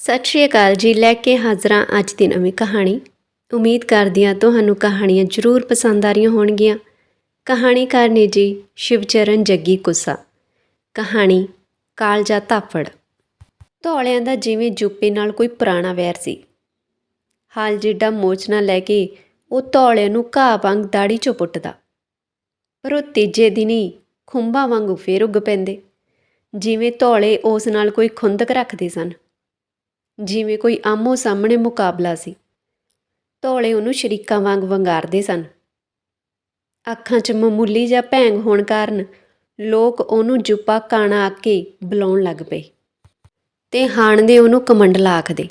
ਸਤਿ ਸ਼੍ਰੀ ਅਕਾਲ ਜੀ, ਲੈ ਕੇ ਹਾਜ਼ਰਾਂ ਅੱਜ ਦੀ ਨਵੀਂ ਕਹਾਣੀ। ਉਮੀਦ ਕਰਦੀ ਹਾਂ ਤੁਹਾਨੂੰ ਕਹਾਣੀਆਂ ਜ਼ਰੂਰ ਪਸੰਦ ਆ ਰਹੀਆਂ ਹੋਣਗੀਆਂ। ਕਹਾਣੀਕਾਰ ਨੇ ਜੀ ਸ਼ਿਵਚਰਨ ਜੱਗੀ ਕੁੱਸਾ। ਕਹਾਣੀ ਕਾਲਜਾ ਤਾਫੜ ਧੌਲਿਆਂ ਦਾ ਜਿਵੇਂ ਜੁੱਪੇ ਨਾਲ ਕੋਈ ਪੁਰਾਣਾ ਵੈਰ ਸੀ। ਹਾਲ ਜਿੱਡਾ ਮੋਚਨਾ ਲੈ ਕੇ ਉਹ ਧੌਲਿਆਂ ਨੂੰ ਘਾਹ ਵਾਂਗ ਦਾੜੀ ਚੋਂ ਪੁੱਟਦਾ। ਪਰ ਉਹ ਤੀਜੇ ਦਿਨ ਹੀ ਖੁੰਬਾਂ ਵਾਂਗੂ ਫੇਰ ਉੱਗ ਪੈਂਦੇ। ਜਿਵੇਂ ਧੌਲੇ ਉਸ ਨਾਲ ਕੋਈ ਖੁੰਦਕ ਰੱਖਦੇ ਸਨ। ਜਿਵੇਂ ਕੋਈ ਆਮੋ ਸਾਹਮਣੇ ਮੁਕਾਬਲਾ ਸੀ। ਧੌਲੇ ਉਹਨੂੰ ਸ਼ਰੀਕਾਂ ਵਾਂਗ ਵੰਗਾਰਦੇ ਸਨ। ਅੱਖਾਂ 'ਚ ਮਾਮੂਲੀ ਜਿਹਾ ਭੈਂਗ ਹੋਣ ਕਾਰਨ ਲੋਕ ਉਹਨੂੰ ਜੁਪਾ ਕਾਣਾ ਆਕੇ ਬੁਲਾਉਣ ਲੱਗ ਪਏ ਤੇ ਹਾਣਦੇ ਉਹਨੂੰ ਕਮੰਡਲਾ ਆਖਦੇ,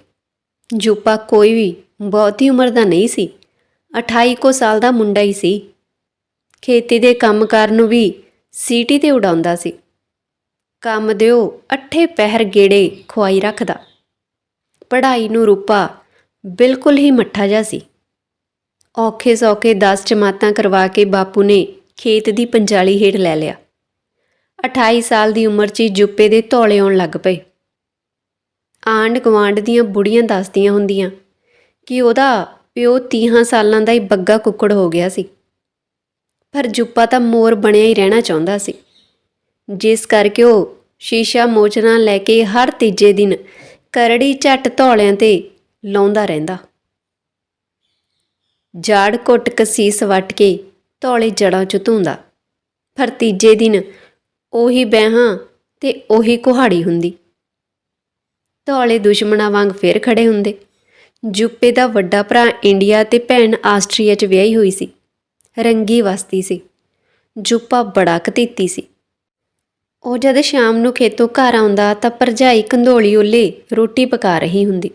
ਜੁਪਾ ਕੋਈ ਵੀ ਬਹੁਤੀ ਉਮਰ ਦਾ ਨਹੀਂ ਸੀ 28 ਕੋ ਸਾਲ ਦਾ ਮੁੰਡਾ ਹੀ ਸੀ। ਖੇਤੀ ਦੇ ਕੰਮਕਾਰ ਨੂੰ ਵੀ ਸੀਟੀ ਤੇ ਉਡਾਉਂਦਾ ਸੀ। ਕੰਮ ਦਿਓ, ਅੱਠੇ ਪਹਿਰ ਗੇੜੇ ਖੁਆਈ ਰੱਖਦਾ। ਪੜ੍ਹਾਈ ਨੂੰ ਰੂਪਾ ਬਿਲਕੁਲ ਹੀ ਮੱਠਾ ਜਿਹਾ ਸੀ। ਔਖੇ ਸੌਖੇ 10 ਜਮਾਤਾਂ ਕਰਵਾ ਕੇ ਬਾਪੂ ਨੇ ਖੇਤ ਦੀ ਪੰਜਾਲੀ ਹੇਠ ਲੈ ਲਿਆ। 28 ਸਾਲ ਦੀ ਉਮਰ 'ਚ ਹੀ ਜੁੱਪੇ ਦੇ ਧੌਲੇ ਆਉਣ ਲੱਗ ਪਏ। ਆਂਡ ਗਵਾਂਡ ਦੀਆਂ ਬੁੜੀਆਂ ਦੱਸਦੀਆਂ ਹੁੰਦੀਆਂ ਕਿ ਉਹਦਾ ਪਿਓ 30 ਸਾਲਾਂ ਦਾ ਹੀ ਬੱਗਾ ਕੁੱਕੜ ਹੋ ਗਿਆ ਸੀ। ਪਰ ਜੁੱਪਾ ਤਾਂ ਮੋਰ ਬਣਿਆ ਹੀ ਰਹਿਣਾ ਚਾਹੁੰਦਾ ਸੀ। ਜਿਸ ਕਰਕੇ ਉਹ ਸ਼ੀਸ਼ਾ ਮੋਚਨਾ ਲੈ ਕੇ ਹਰ ਤੀਜੇ ਦਿਨ ਕਰੜੀ ਝੱਟ ਧੌਲਿਆਂ ਤੇ ਲਾਉਂਦਾ ਰਹਿੰਦਾ। ਜਾੜ ਘੁੱਟ ਕਸੀਸ ਵੱਟ ਕੇ ਧੌਲੇ ਜੜਾਂ ਚ ਧੂੰਦਾ। ਪਰ ਤੀਜੇ ਦਿਨ ਉਹੀ ਬਹਿਾਂ ਤੇ ਉਹੀ ਕੁਹਾੜੀ ਹੁੰਦੀ। ਧੌਲੇ ਦੁਸ਼ਮਣਾਂ ਵਾਂਗ ਫੇਰ ਖੜੇ ਹੁੰਦੇ। ਜੁੱਪੇ ਦਾ ਵੱਡਾ ਭਰਾ ਇੰਡੀਆ ਤੇ ਭੈਣ ਆਸਟਰੀਆ 'ਚ ਵਿਆਹੀ ਹੋਈ ਸੀ। ਰੰਗੀ ਵਸਤੀ ਸੀ। ਜੁੱਪਾ ਬੜਾ ਕਤੀਤੀ ਸੀ। ਉਹ ਜਦ ਸ਼ਾਮ ਨੂੰ ਖੇਤੋਂ ਘਰ ਆਉਂਦਾ ਤਾਂ ਭਰਜਾਈ ਕੰਧੋਲੀ ਉੱਲੇ ਰੋਟੀ ਪਕਾ ਰਹੀ ਹੁੰਦੀ।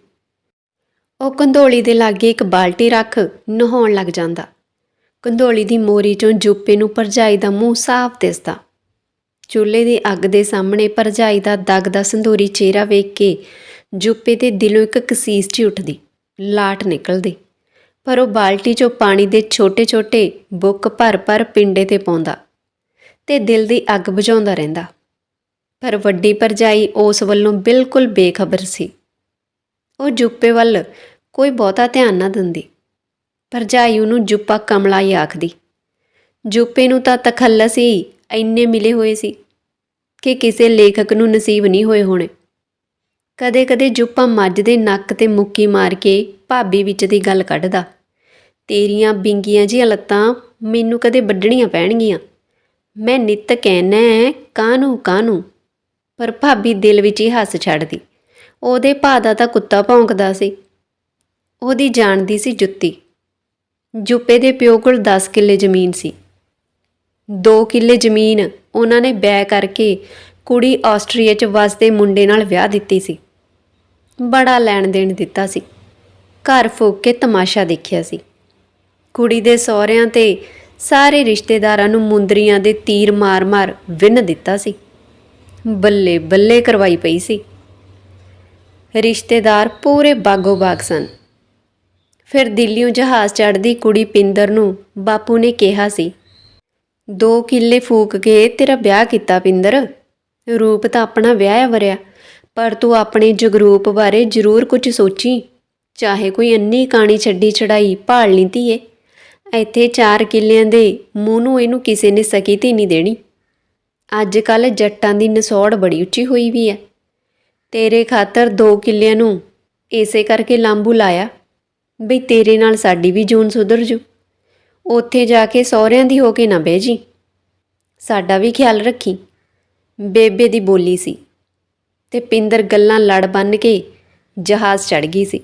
ਉਹ ਕੰਧੋਲੀ ਦੇ ਲਾਗੇ ਇੱਕ ਬਾਲਟੀ ਰੱਖ ਨਹਾਉਣ ਲੱਗ ਜਾਂਦਾ। ਕੰਧੋਲੀ ਦੀ ਮੋਰੀ ਚੋਂ ਜੁੱਪੇ ਨੂੰ ਭਰਜਾਈ ਦਾ ਮੂੰਹ ਸਾਫ਼ ਦਿਸਦਾ। ਚੁੱਲ੍ਹੇ ਦੀ ਅੱਗ ਦੇ ਸਾਹਮਣੇ ਭਰਜਾਈ ਦਾ ਦਗਦਾ ਸੰਧੂਰੀ ਚਿਹਰਾ ਵੇਖ ਕੇ ਜੁੱਪੇ ਦੇ ਦਿਲੋਂ ਇੱਕ ਕਸੀਸ ਜਿਹੀ ਉੱਠਦੀ, ਲਾਟ ਨਿਕਲਦੀ। ਪਰ ਉਹ ਬਾਲਟੀ 'ਚੋਂ ਪਾਣੀ ਦੇ ਛੋਟੇ-ਛੋਟੇ ਬੁੱਕ ਭਰ-ਭਰ ਪਿੰਡੇ ਤੇ ਪਾਉਂਦਾ ਤੇ ਦਿਲ ਦੀ ਅੱਗ ਬੁਝਾਉਂਦਾ ਰਹਿੰਦਾ। ਪਰ ਵੱਡੀ ਭਰਜਾਈ ਉਸ ਵੱਲੋਂ ਬਿਲਕੁਲ ਬੇਖਬਰ ਸੀ। ਉਹ ਜੁੱਪੇ ਵੱਲ ਕੋਈ ਬਹੁਤਾ ਧਿਆਨ ਨਾ ਦਿੰਦੀ। ਭਰਜਾਈ ਉਹਨੂੰ ਜੁੱਪਾ ਕਮਲਾ ਹੀ ਆਖਦੀ। ਜੁੱਪੇ ਨੂੰ ਤਾਂ ਤਖੱਲਸ ਹੀ ਇੰਨੇ ਮਿਲੇ ਹੋਏ ਸੀ ਕਿ ਕਿਸੇ ਲੇਖਕ ਨੂੰ ਨਸੀਬ ਨਹੀਂ ਹੋਏ ਹੋਣੇ। ਕਦੇ-ਕਦੇ ਜੁੱਪਾ ਮੱਝ ਦੇ ਨੱਕ ਤੇ ਮੁੱਕੀ ਮਾਰ ਕੇ ਭਾਬੀ ਵਿੱਚ ਦੀ ਗੱਲ ਕੱਢਦਾ, ਤੇਰੀਆਂ ਬਿੰਗੀਆਂ ਜਿਹੀਆਂ ਲੱਤਾਂ ਮੈਨੂੰ ਕਦੇ ਵੱਢਣੀਆਂ ਪੈਣਗੀਆਂ। ਮੈਂ ਨਿੱਤ ਕਹਿਣਾ ਕਾਹਨੂੰ ਕਾਹਨੂੰ ਪਰ ਭਾਬੀ ਦਿਲ ਵਿੱਚ ਹੀ ਹੱਸ ਛੱਡਦੀ। ਉਹਦੇ ਭਾ ਦਾ ਤਾਂ ਕੁੱਤਾ ਭੌਂਕਦਾ ਸੀ। ਉਹਦੀ ਜਾਣਦੀ ਸੀ ਜੁੱਤੀ। ਜੁੱਪੇ ਦੇ ਪਿਓ ਕੋਲ 10 ਕਿੱਲੇ ਜ਼ਮੀਨ ਸੀ। 2 ਕਿੱਲੇ ਜ਼ਮੀਨ ਉਹਨਾਂ ਨੇ ਬੈ ਕਰਕੇ ਕੁੜੀ ਆਸਟਰੀਆ 'ਚ ਵਸਦੇ ਮੁੰਡੇ ਨਾਲ ਵਿਆਹ ਦਿੱਤੀ ਸੀ। ਬੜਾ ਲੈਣ ਦੇਣ ਦਿੱਤਾ ਸੀ। ਘਰ ਫੂਕ ਕੇ ਤਮਾਸ਼ਾ ਦੇਖਿਆ ਸੀ। ਕੁੜੀ ਦੇ ਸਹੁਰਿਆਂ ਤੇ ਸਾਰੇ ਰਿਸ਼ਤੇਦਾਰਾਂ ਨੂੰ ਮੁੰਦਰੀਆਂ ਦੇ ਤੀਰ ਮਾਰ-ਮਾਰ ਵਿੰਨ ਦਿੱਤਾ ਸੀ। ਬੱਲੇ ਬੱਲੇ ਕਰਵਾਈ ਪਈ ਸੀ। ਰਿਸ਼ਤੇਦਾਰ ਪੂਰੇ ਬਾਗੋ ਬਾਗ ਸਨ। ਫਿਰ ਦਿੱਲੀੋਂ ਜਹਾਜ਼ ਚੜ੍ਹਦੀ ਕੁੜੀ ਪਿੰਦਰ ਨੂੰ ਬਾਪੂ ਨੇ ਕਿਹਾ ਸੀ, ਦੋ ਕਿੱਲੇ ਫੂਕ ਕੇ ਤੇਰਾ ਵਿਆਹ ਕੀਤਾ ਪਿੰਦਰ। ਰੂਪ ਤਾਂ ਆਪਣਾ ਵਿਆਹ ਵਰਿਆ, ਪਰ ਤੂੰ ਆਪਣੇ ਜਗਰੂਪ ਬਾਰੇ ਜ਼ਰੂਰ ਕੁਝ ਸੋਚੀ। ਚਾਹੇ ਕੋਈ ਅੰਨੀ ਕਾਣੀ ਛੱਡੀ ਛੜਾਈ ਭਾਲ ਲਈ ਧੀਏ ਇੱਥੇ ਚਾਰ ਕਿੱਲਿਆਂ ਦੇ ਮੂੰਹ ਨੂੰ ਇਹਨੂੰ ਕਿਸੇ ਨੇ ਸਕੀ ਤੀ ਨਹੀਂ ਦੇਣੀ। ਅੱਜ ਕੱਲ ਜੱਟਾਂ ਦੀ ਨਸੌੜ ਬੜੀ ਉੱਚੀ ਹੋਈ ਵੀ ਹੈ ਤੇਰੇ ਖਾਤਰ ਦੋ ਕਿੱਲਿਆਂ ਨੂੰ ਇਸੇ ਕਰਕੇ ਲਾਂਬੂ ਲਾਇਆ ਬਈ ਤੇਰੇ ਨਾਲ ਸਾਡੀ ਵੀ ਜੂਨ ਸੁਧਰ ਜੂ। ਉੱਥੇ ਜਾ ਕੇ ਸਹੁਰਿਆਂ ਦੀ ਹੋ ਕੇ ਨਾ ਬਹਿ ਜੀ। ਸਾਡਾ ਵੀ ਖਿਆਲ ਰੱਖੀ। ਬੇਬੇ ਦੀ ਬੋਲੀ ਸੀ ਤੇ ਪਿੰਦਰ ਗੱਲਾਂ ਲੜ ਬੰਨ ਕੇ ਜਹਾਜ਼ ਚੜ ਗਈ ਸੀ।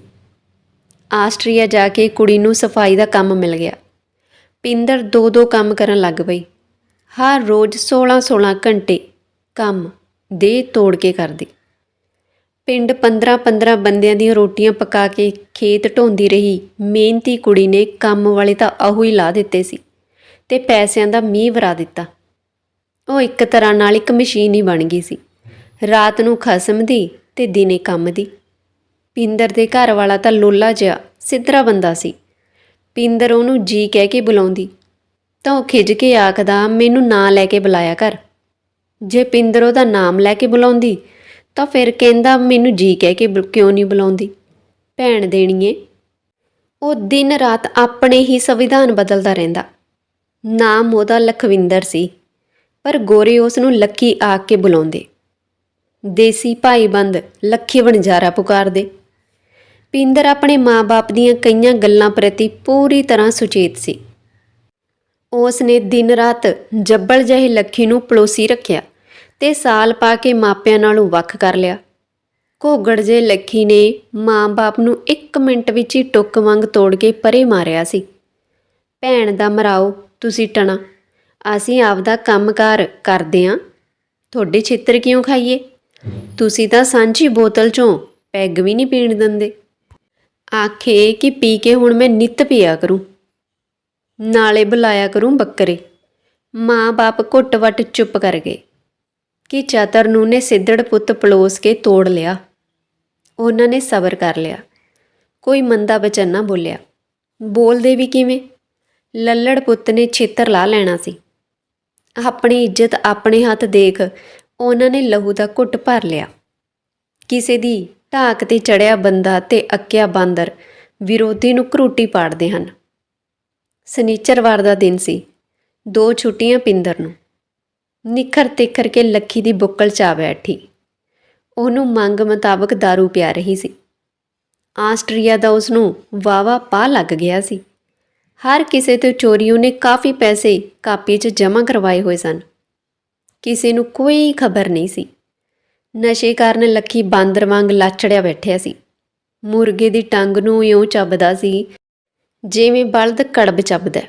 ਆਸਟਰੀਆ ਜਾ ਕੇ ਕੁੜੀ ਨੂੰ ਸਫ਼ਾਈ ਦਾ ਕੰਮ ਮਿਲ ਗਿਆ। ਪਿੰਦਰ ਦੋ ਦੋ ਕੰਮ ਕਰਨ ਲੱਗ ਪਈ। ਹਰ ਰੋਜ਼ 16-16 ਘੰਟੇ ਕੰਮ ਦੇ ਤੋੜ ਕੇ ਕਰਦੀ। ਪਿੰਡ 15-15 ਬੰਦਿਆਂ ਦੀਆਂ ਰੋਟੀਆਂ ਪਕਾ ਕੇ ਖੇਤ ਢੋਂਦੀ ਰਹੀ। ਮਿਹਨਤੀ ਕੁੜੀ ਨੇ ਕੰਮ ਵਾਲੇ ਤਾਂ ਆਹੂ ਹੀ ਲਾ ਦਿੱਤੇ ਸੀ ਤੇ ਪੈਸਿਆਂ ਦਾ ਮੀਂਹ ਵਰਾ ਦਿੱਤਾ। ਉਹ ਇੱਕ ਤਰ੍ਹਾਂ ਨਾਲ ਇੱਕ ਮਸ਼ੀਨ ਹੀ ਬਣ ਗਈ ਸੀ। ਰਾਤ ਨੂੰ ਖਸਮ ਦੀ ਤੇ ਦਿਨੇ ਕੰਮ ਦੀ। ਪਿੰਦਰ ਦੇ ਘਰ ਵਾਲਾ ਤਾਂ ਲੋਲਾ ਜਿਹਾ ਸਿੱਧਰਾ ਬੰਦਾ ਸੀ। ਪਿੰਦਰ ਉਹਨੂੰ ਜੀ ਕਹਿ ਕੇ ਬੁਲਾਉਂਦੀ। ਤਾਂ ਉਹ ਖਿਜ ਕੇ ਆਖਦਾ, ਮੈਨੂੰ ਨਾਂ ਲੈ ਕੇ ਬੁਲਾਇਆ ਕਰ। ਜੇ ਪਿੰਦਰ ਉਹਦਾ ਨਾਮ ਲੈ ਕੇ ਬੁਲਾਉਂਦੀ, ਤਾਂ ਫਿਰ ਕਹਿੰਦਾ, ਮੈਨੂੰ ਜੀ ਕਹਿ ਕੇ ਬੁ- ਕਿਉਂ ਨਹੀਂ ਬੁਲਾਉਂਦੀ? ਭੈਣ ਦੇਣੀਏ ਉਹ ਦਿਨ ਰਾਤ ਆਪਣੇ ਹੀ ਸੰਵਿਧਾਨ ਬਦਲਦਾ ਰਹਿੰਦਾ। ਨਾਮ ਉਹਦਾ ਲਖਵਿੰਦਰ ਸੀ, ਪਰ ਗੋਰੇ ਉਸ ਨੂੰ ਲੱਕੀ ਆਖ ਕੇ ਬੁਲਾਉਂਦੇ। ਦੇਸੀ ਭਾਈਬੰਦ ਲੱਖੀ ਵਣਜਾਰਾ ਪੁਕਾਰਦੇ। ਪਿੰਦਰ ਆਪਣੇ ਮਾਂ-ਬਾਪ ਦੀਆਂ ਕਈਆਂ ਗੱਲਾਂ ਪ੍ਰਤੀ ਪੂਰੀ ਤਰ੍ਹਾਂ ਸੁਚੇਤ ਸੀ। ਉਸ ਨੇ ਦਿਨ ਰਾਤ ਜੱਬਲ ਜਿਹੇ ਲੱਖੀ ਨੂੰ ਪਲੋਸੀ ਰੱਖਿਆ ਤੇ ਸਾਲ ਪਾ ਕੇ ਮਾਪਿਆਂ ਨਾਲੋਂ ਵੱਖ ਕਰ ਲਿਆ। ਘੋਗੜ ਜੇ ਲੱਖੀ ਨੇ ਮਾਂ-ਬਾਪ ਨੂੰ ਇੱਕ ਮਿੰਟ ਵਿੱਚ ਹੀ ਟੁੱਕ ਵਾਂਗ ਤੋੜ ਕੇ ਪਰੇ ਮਾਰਿਆ ਸੀ। ਭੈਣ ਦਾ ਮਰਾਓ, ਤੁਸੀਂ ਟਣਾ। ਅਸੀਂ ਆਪਦਾ ਕੰਮਕਾਰ ਕਰਦੇ ਆਂ। ਤੁਹਾਡੇ ਛਿੱਤਰ ਕਿਉਂ ਖਾਈਏ? ਤੁਸੀਂ ਤਾਂ ਸਾਂਝੀ ਬੋਤਲ ਚੋਂ ਪੈਗ ਵੀ ਨਹੀਂ ਪੀਣ ਦਿੰਦੇ। ਆਖੇ ਕਿ ਪੀ ਕੇ ਹੁਣ ਮੈਂ ਨਿੱਤ ਪੀਆ ਕਰੂੰ। ਨਾਲੇ ਬੁਲਾਇਆ ਕਰੂੰ ਬੱਕਰੇ। ਮਾਂ-ਬਾਪ ਘੁੱਟ-ਵੱਟ ਚੁੱਪ ਕਰ ਗਏ। ਕਿ ਚਾਤਰ ਨੂੰ ਨੇ ਸਿੱਧੜ ਪੁੱਤ ਪਲੋਸ ਕੇ ਤੋੜ ਲਿਆ। ਉਹਨਾਂ ਨੇ ਸਬਰ ਕਰ ਲਿਆ। ਕੋਈ ਮੰਦਾ ਬਚਨ ਨਾ ਬੋਲਿਆ। ਬੋਲਦੇ ਵੀ ਕਿਵੇਂ? ਲੱਲੜ ਪੁੱਤ ਨੇ ਛੇਤਰ ਲਾ ਲੈਣਾ ਸੀ। ਆਪਣੀ ਇੱਜ਼ਤ ਆਪਣੇ ਹੱਥ ਦੇਖ ਉਹਨਾਂ ਨੇ ਲਹੂ ਦਾ ਘੁੱਟ ਭਰ ਲਿਆ। ਕਿਸੇ ਦੀ ਢਾਕ ਤੇ ਚੜਿਆ ਬੰਦਾ ਤੇ ਅੱਕਿਆ ਬਾਂਦਰ ਵਿਰੋਧੀ ਨੂੰ ਘਰੂਟੀ ਪਾੜਦੇ ਹਨ। ਸਨੀਚਰਵਾਰ ਦਾ ਦਿਨ ਸੀ। ਦੋ ਛੁੱਟੀਆਂ ਪਿੰਦਰ ਨੂੰ। ਨਿਖਰ ਤਿਖਰ ਕੇ ਲੱਖੀ ਦੀ ਬੁੱਕਲ ਚਾ ਬੈਠੀ। ਉਹਨੂੰ ਮੰਗ ਮੁਤਾਬਕ दारू ਪਿਆ ਰਹੀ ਸੀ। ਆਸਟਰੀਆ ਦਾ ਉਸ ਨੂੰ ਵਾਵਾ ਪਾ ਲੱਗ ਗਿਆ ਸੀ। ਹਰ ਕਿਸੇ ਤੋਂ ਚੋਰੀ ਉਹਨੇ ਕਾਫੀ ਪੈਸੇ ਕਾਪੀ 'ਚ ਜਮ੍ਹਾਂ ਕਰਵਾਏ ਹੋਏ ਸਨ। ਕਿਸੇ ਨੂੰ ਕੋਈ ਖਬਰ ਨਹੀਂ ਸੀ। ਨਸ਼ੇ ਕਾਰਨ ਲੱਖੀ ਬਾਂਦਰ ਵਾਂਗ ਲਾਚੜਿਆ ਬੈਠਿਆ ਸੀ। ਮੁਰਗੇ ਦੀ ਟੰਗ ਨੂੰ ਇਉਂ ਚੱਬਦਾ ਸੀ ਜਿਵੇਂ ਬਲਦ ਕੜਬ ਚੱਬਦਾ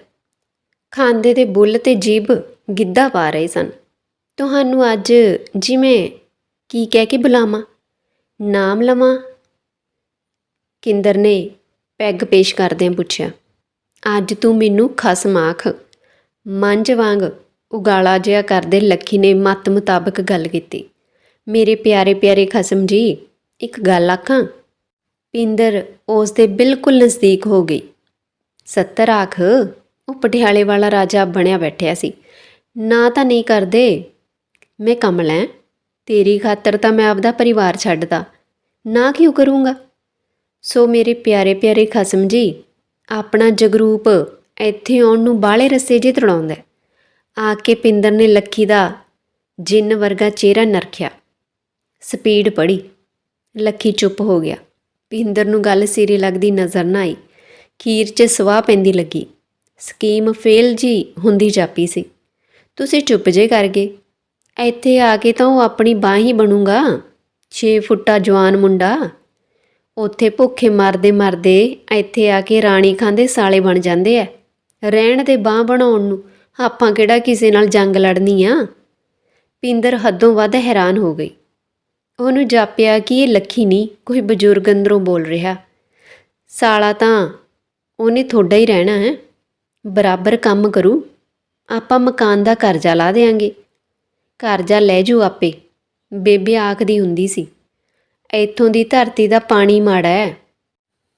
ਖਾਂਦੇ ਦੇ ਬੁੱਲ ਤੇ ਜੀਬ ਗਿੱਧਾ ਪਾ ਰਹੇ ਸਨ। ਤੁਹਾਨੂੰ ਅੱਜ ਜਿਵੇਂ ਕੀ ਕਹਿ ਕੇ ਬੁਲਾਵਾਂ? ਨਾਮ ਲਵਾਂ? ਕਿੰਦਰ ਨੇ ਪੈਗ ਪੇਸ਼ ਕਰਦਿਆਂ ਪੁੱਛਿਆ, ਅੱਜ ਤੂੰ ਮੈਨੂੰ ਖਸਮ ਆਖ ਮੰਝ ਵਾਂਗ ਉਗਾਲਾ ਜਿਹਾ ਕਰਦੇ ਲੱਖੀ ਨੇ ਮਤ ਮੁਤਾਬਕ ਗੱਲ ਕੀਤੀ। ਮੇਰੇ ਪਿਆਰੇ ਪਿਆਰੇ ਖਸਮ ਜੀ, ਇੱਕ ਗੱਲ ਆਖਾਂ? ਪਿੰਦਰ ਉਸ ਦੇ ਬਿਲਕੁਲ ਨਜ਼ਦੀਕ ਹੋ ਗਈ। ਸੱਤਰ ਆਖ, ਉਹ ਪਟਿਆਲੇ ਵਾਲਾ ਰਾਜਾ ਬਣਿਆ ਬੈਠਿਆ ਸੀ। ਨਾ ਤਾਂ ਨਹੀਂ ਕਰਦੇ। ਮੈਂ ਕਮਲ ਐ ਤੇਰੀ ਖਾਤਰ ਤਾਂ ਮੈਂ ਆਪਦਾ ਪਰਿਵਾਰ ਛੱਡਦਾ ਨਾ ਕਿਉਂ ਕਰੂੰਗਾ? ਸੋ ਮੇਰੇ ਪਿਆਰੇ ਪਿਆਰੇ ਖਸਮ ਜੀ, ਆਪਣਾ ਜਗਰੂਪ ਇੱਥੇ ਆਉਣ ਨੂੰ ਬਾਲੇ ਰਸੇ ਜੇ ਤੜਾਉਂਦਾ ਆ ਕੇ ਪਿੰਦਰ ਨੇ ਲੱਖੀ ਦਾ ਜਿੰਨ ਵਰਗਾ ਚਿਹਰਾ ਨਰਖਿਆ। ਸਪੀਡ ਪੜੀ। ਲੱਖੀ ਚੁੱਪ ਹੋ ਗਿਆ। ਪਿੰਦਰ ਨੂੰ ਗੱਲ ਸਿਰੇ ਲੱਗਦੀ ਨਜ਼ਰ ਨਾ ਆਈ। ਖੀਰ 'ਚ ਸਵਾਹ ਪੈਂਦੀ ਲੱਗੀ। ਸਕੀਮ ਫੇਲ ਜੀ ਹੁੰਦੀ ਜਾਪੀ ਸੀ। ਤੁਸੀਂ ਚੁੱਪ ਜੇ ਕਰ ਗਏ। ਇੱਥੇ ਆ ਕੇ ਤਾਂ ਉਹ ਆਪਣੀ ਬਾਂਹ ਹੀ ਬਣੂਗਾ। 6 ਫੁੱਟਾ ਜਵਾਨ ਮੁੰਡਾ। ਉੱਥੇ ਭੁੱਖੇ ਮਰਦੇ ਮਰਦੇ ਇੱਥੇ ਆ ਕੇ ਰਾਣੀ ਖਾਂਦੇ ਸਾਲੇ ਬਣ ਜਾਂਦੇ ਐ। ਰਹਿਣ ਦੇ ਬਾਂਹ ਬਣਾਉਣ ਨੂੰ ਆਪਾਂ ਕਿਹੜਾ ਕਿਸੇ ਨਾਲ ਜੰਗ ਲੜਨੀ ਆ? ਪਿੰਦਰ ਹੱਦੋਂ ਵੱਧ ਹੈਰਾਨ ਹੋ ਗਈ। ਉਹਨੂੰ ਜਾਪਿਆ ਕਿ ਇਹ ਲੱਖੀ ਨਹੀਂ ਕੋਈ ਬਜ਼ੁਰਗ ਅੰਦਰੋਂ ਬੋਲ ਰਿਹਾ। ਸਾਲਾ ਤਾਂ ਉਹਨੇ ਤੁਹਾਡਾ ਹੀ ਰਹਿਣਾ ਹੈ। ਬਰਾਬਰ ਕੰਮ ਕਰੂ। ਆਪਾਂ ਮਕਾਨ ਦਾ ਕਰਜ਼ਾ ਲਾ ਦੇਾਂਗੇ ਕਰਜ਼ਾ ਲੈ ਜੂ ਆਪੇ। ਬੇਬੇ ਆਖਦੀ ਹੁੰਦੀ ਸੀ, ਇੱਥੋਂ ਦੀ ਧਰਤੀ ਦਾ ਪਾਣੀ ਮਾੜਾ ਹੈ।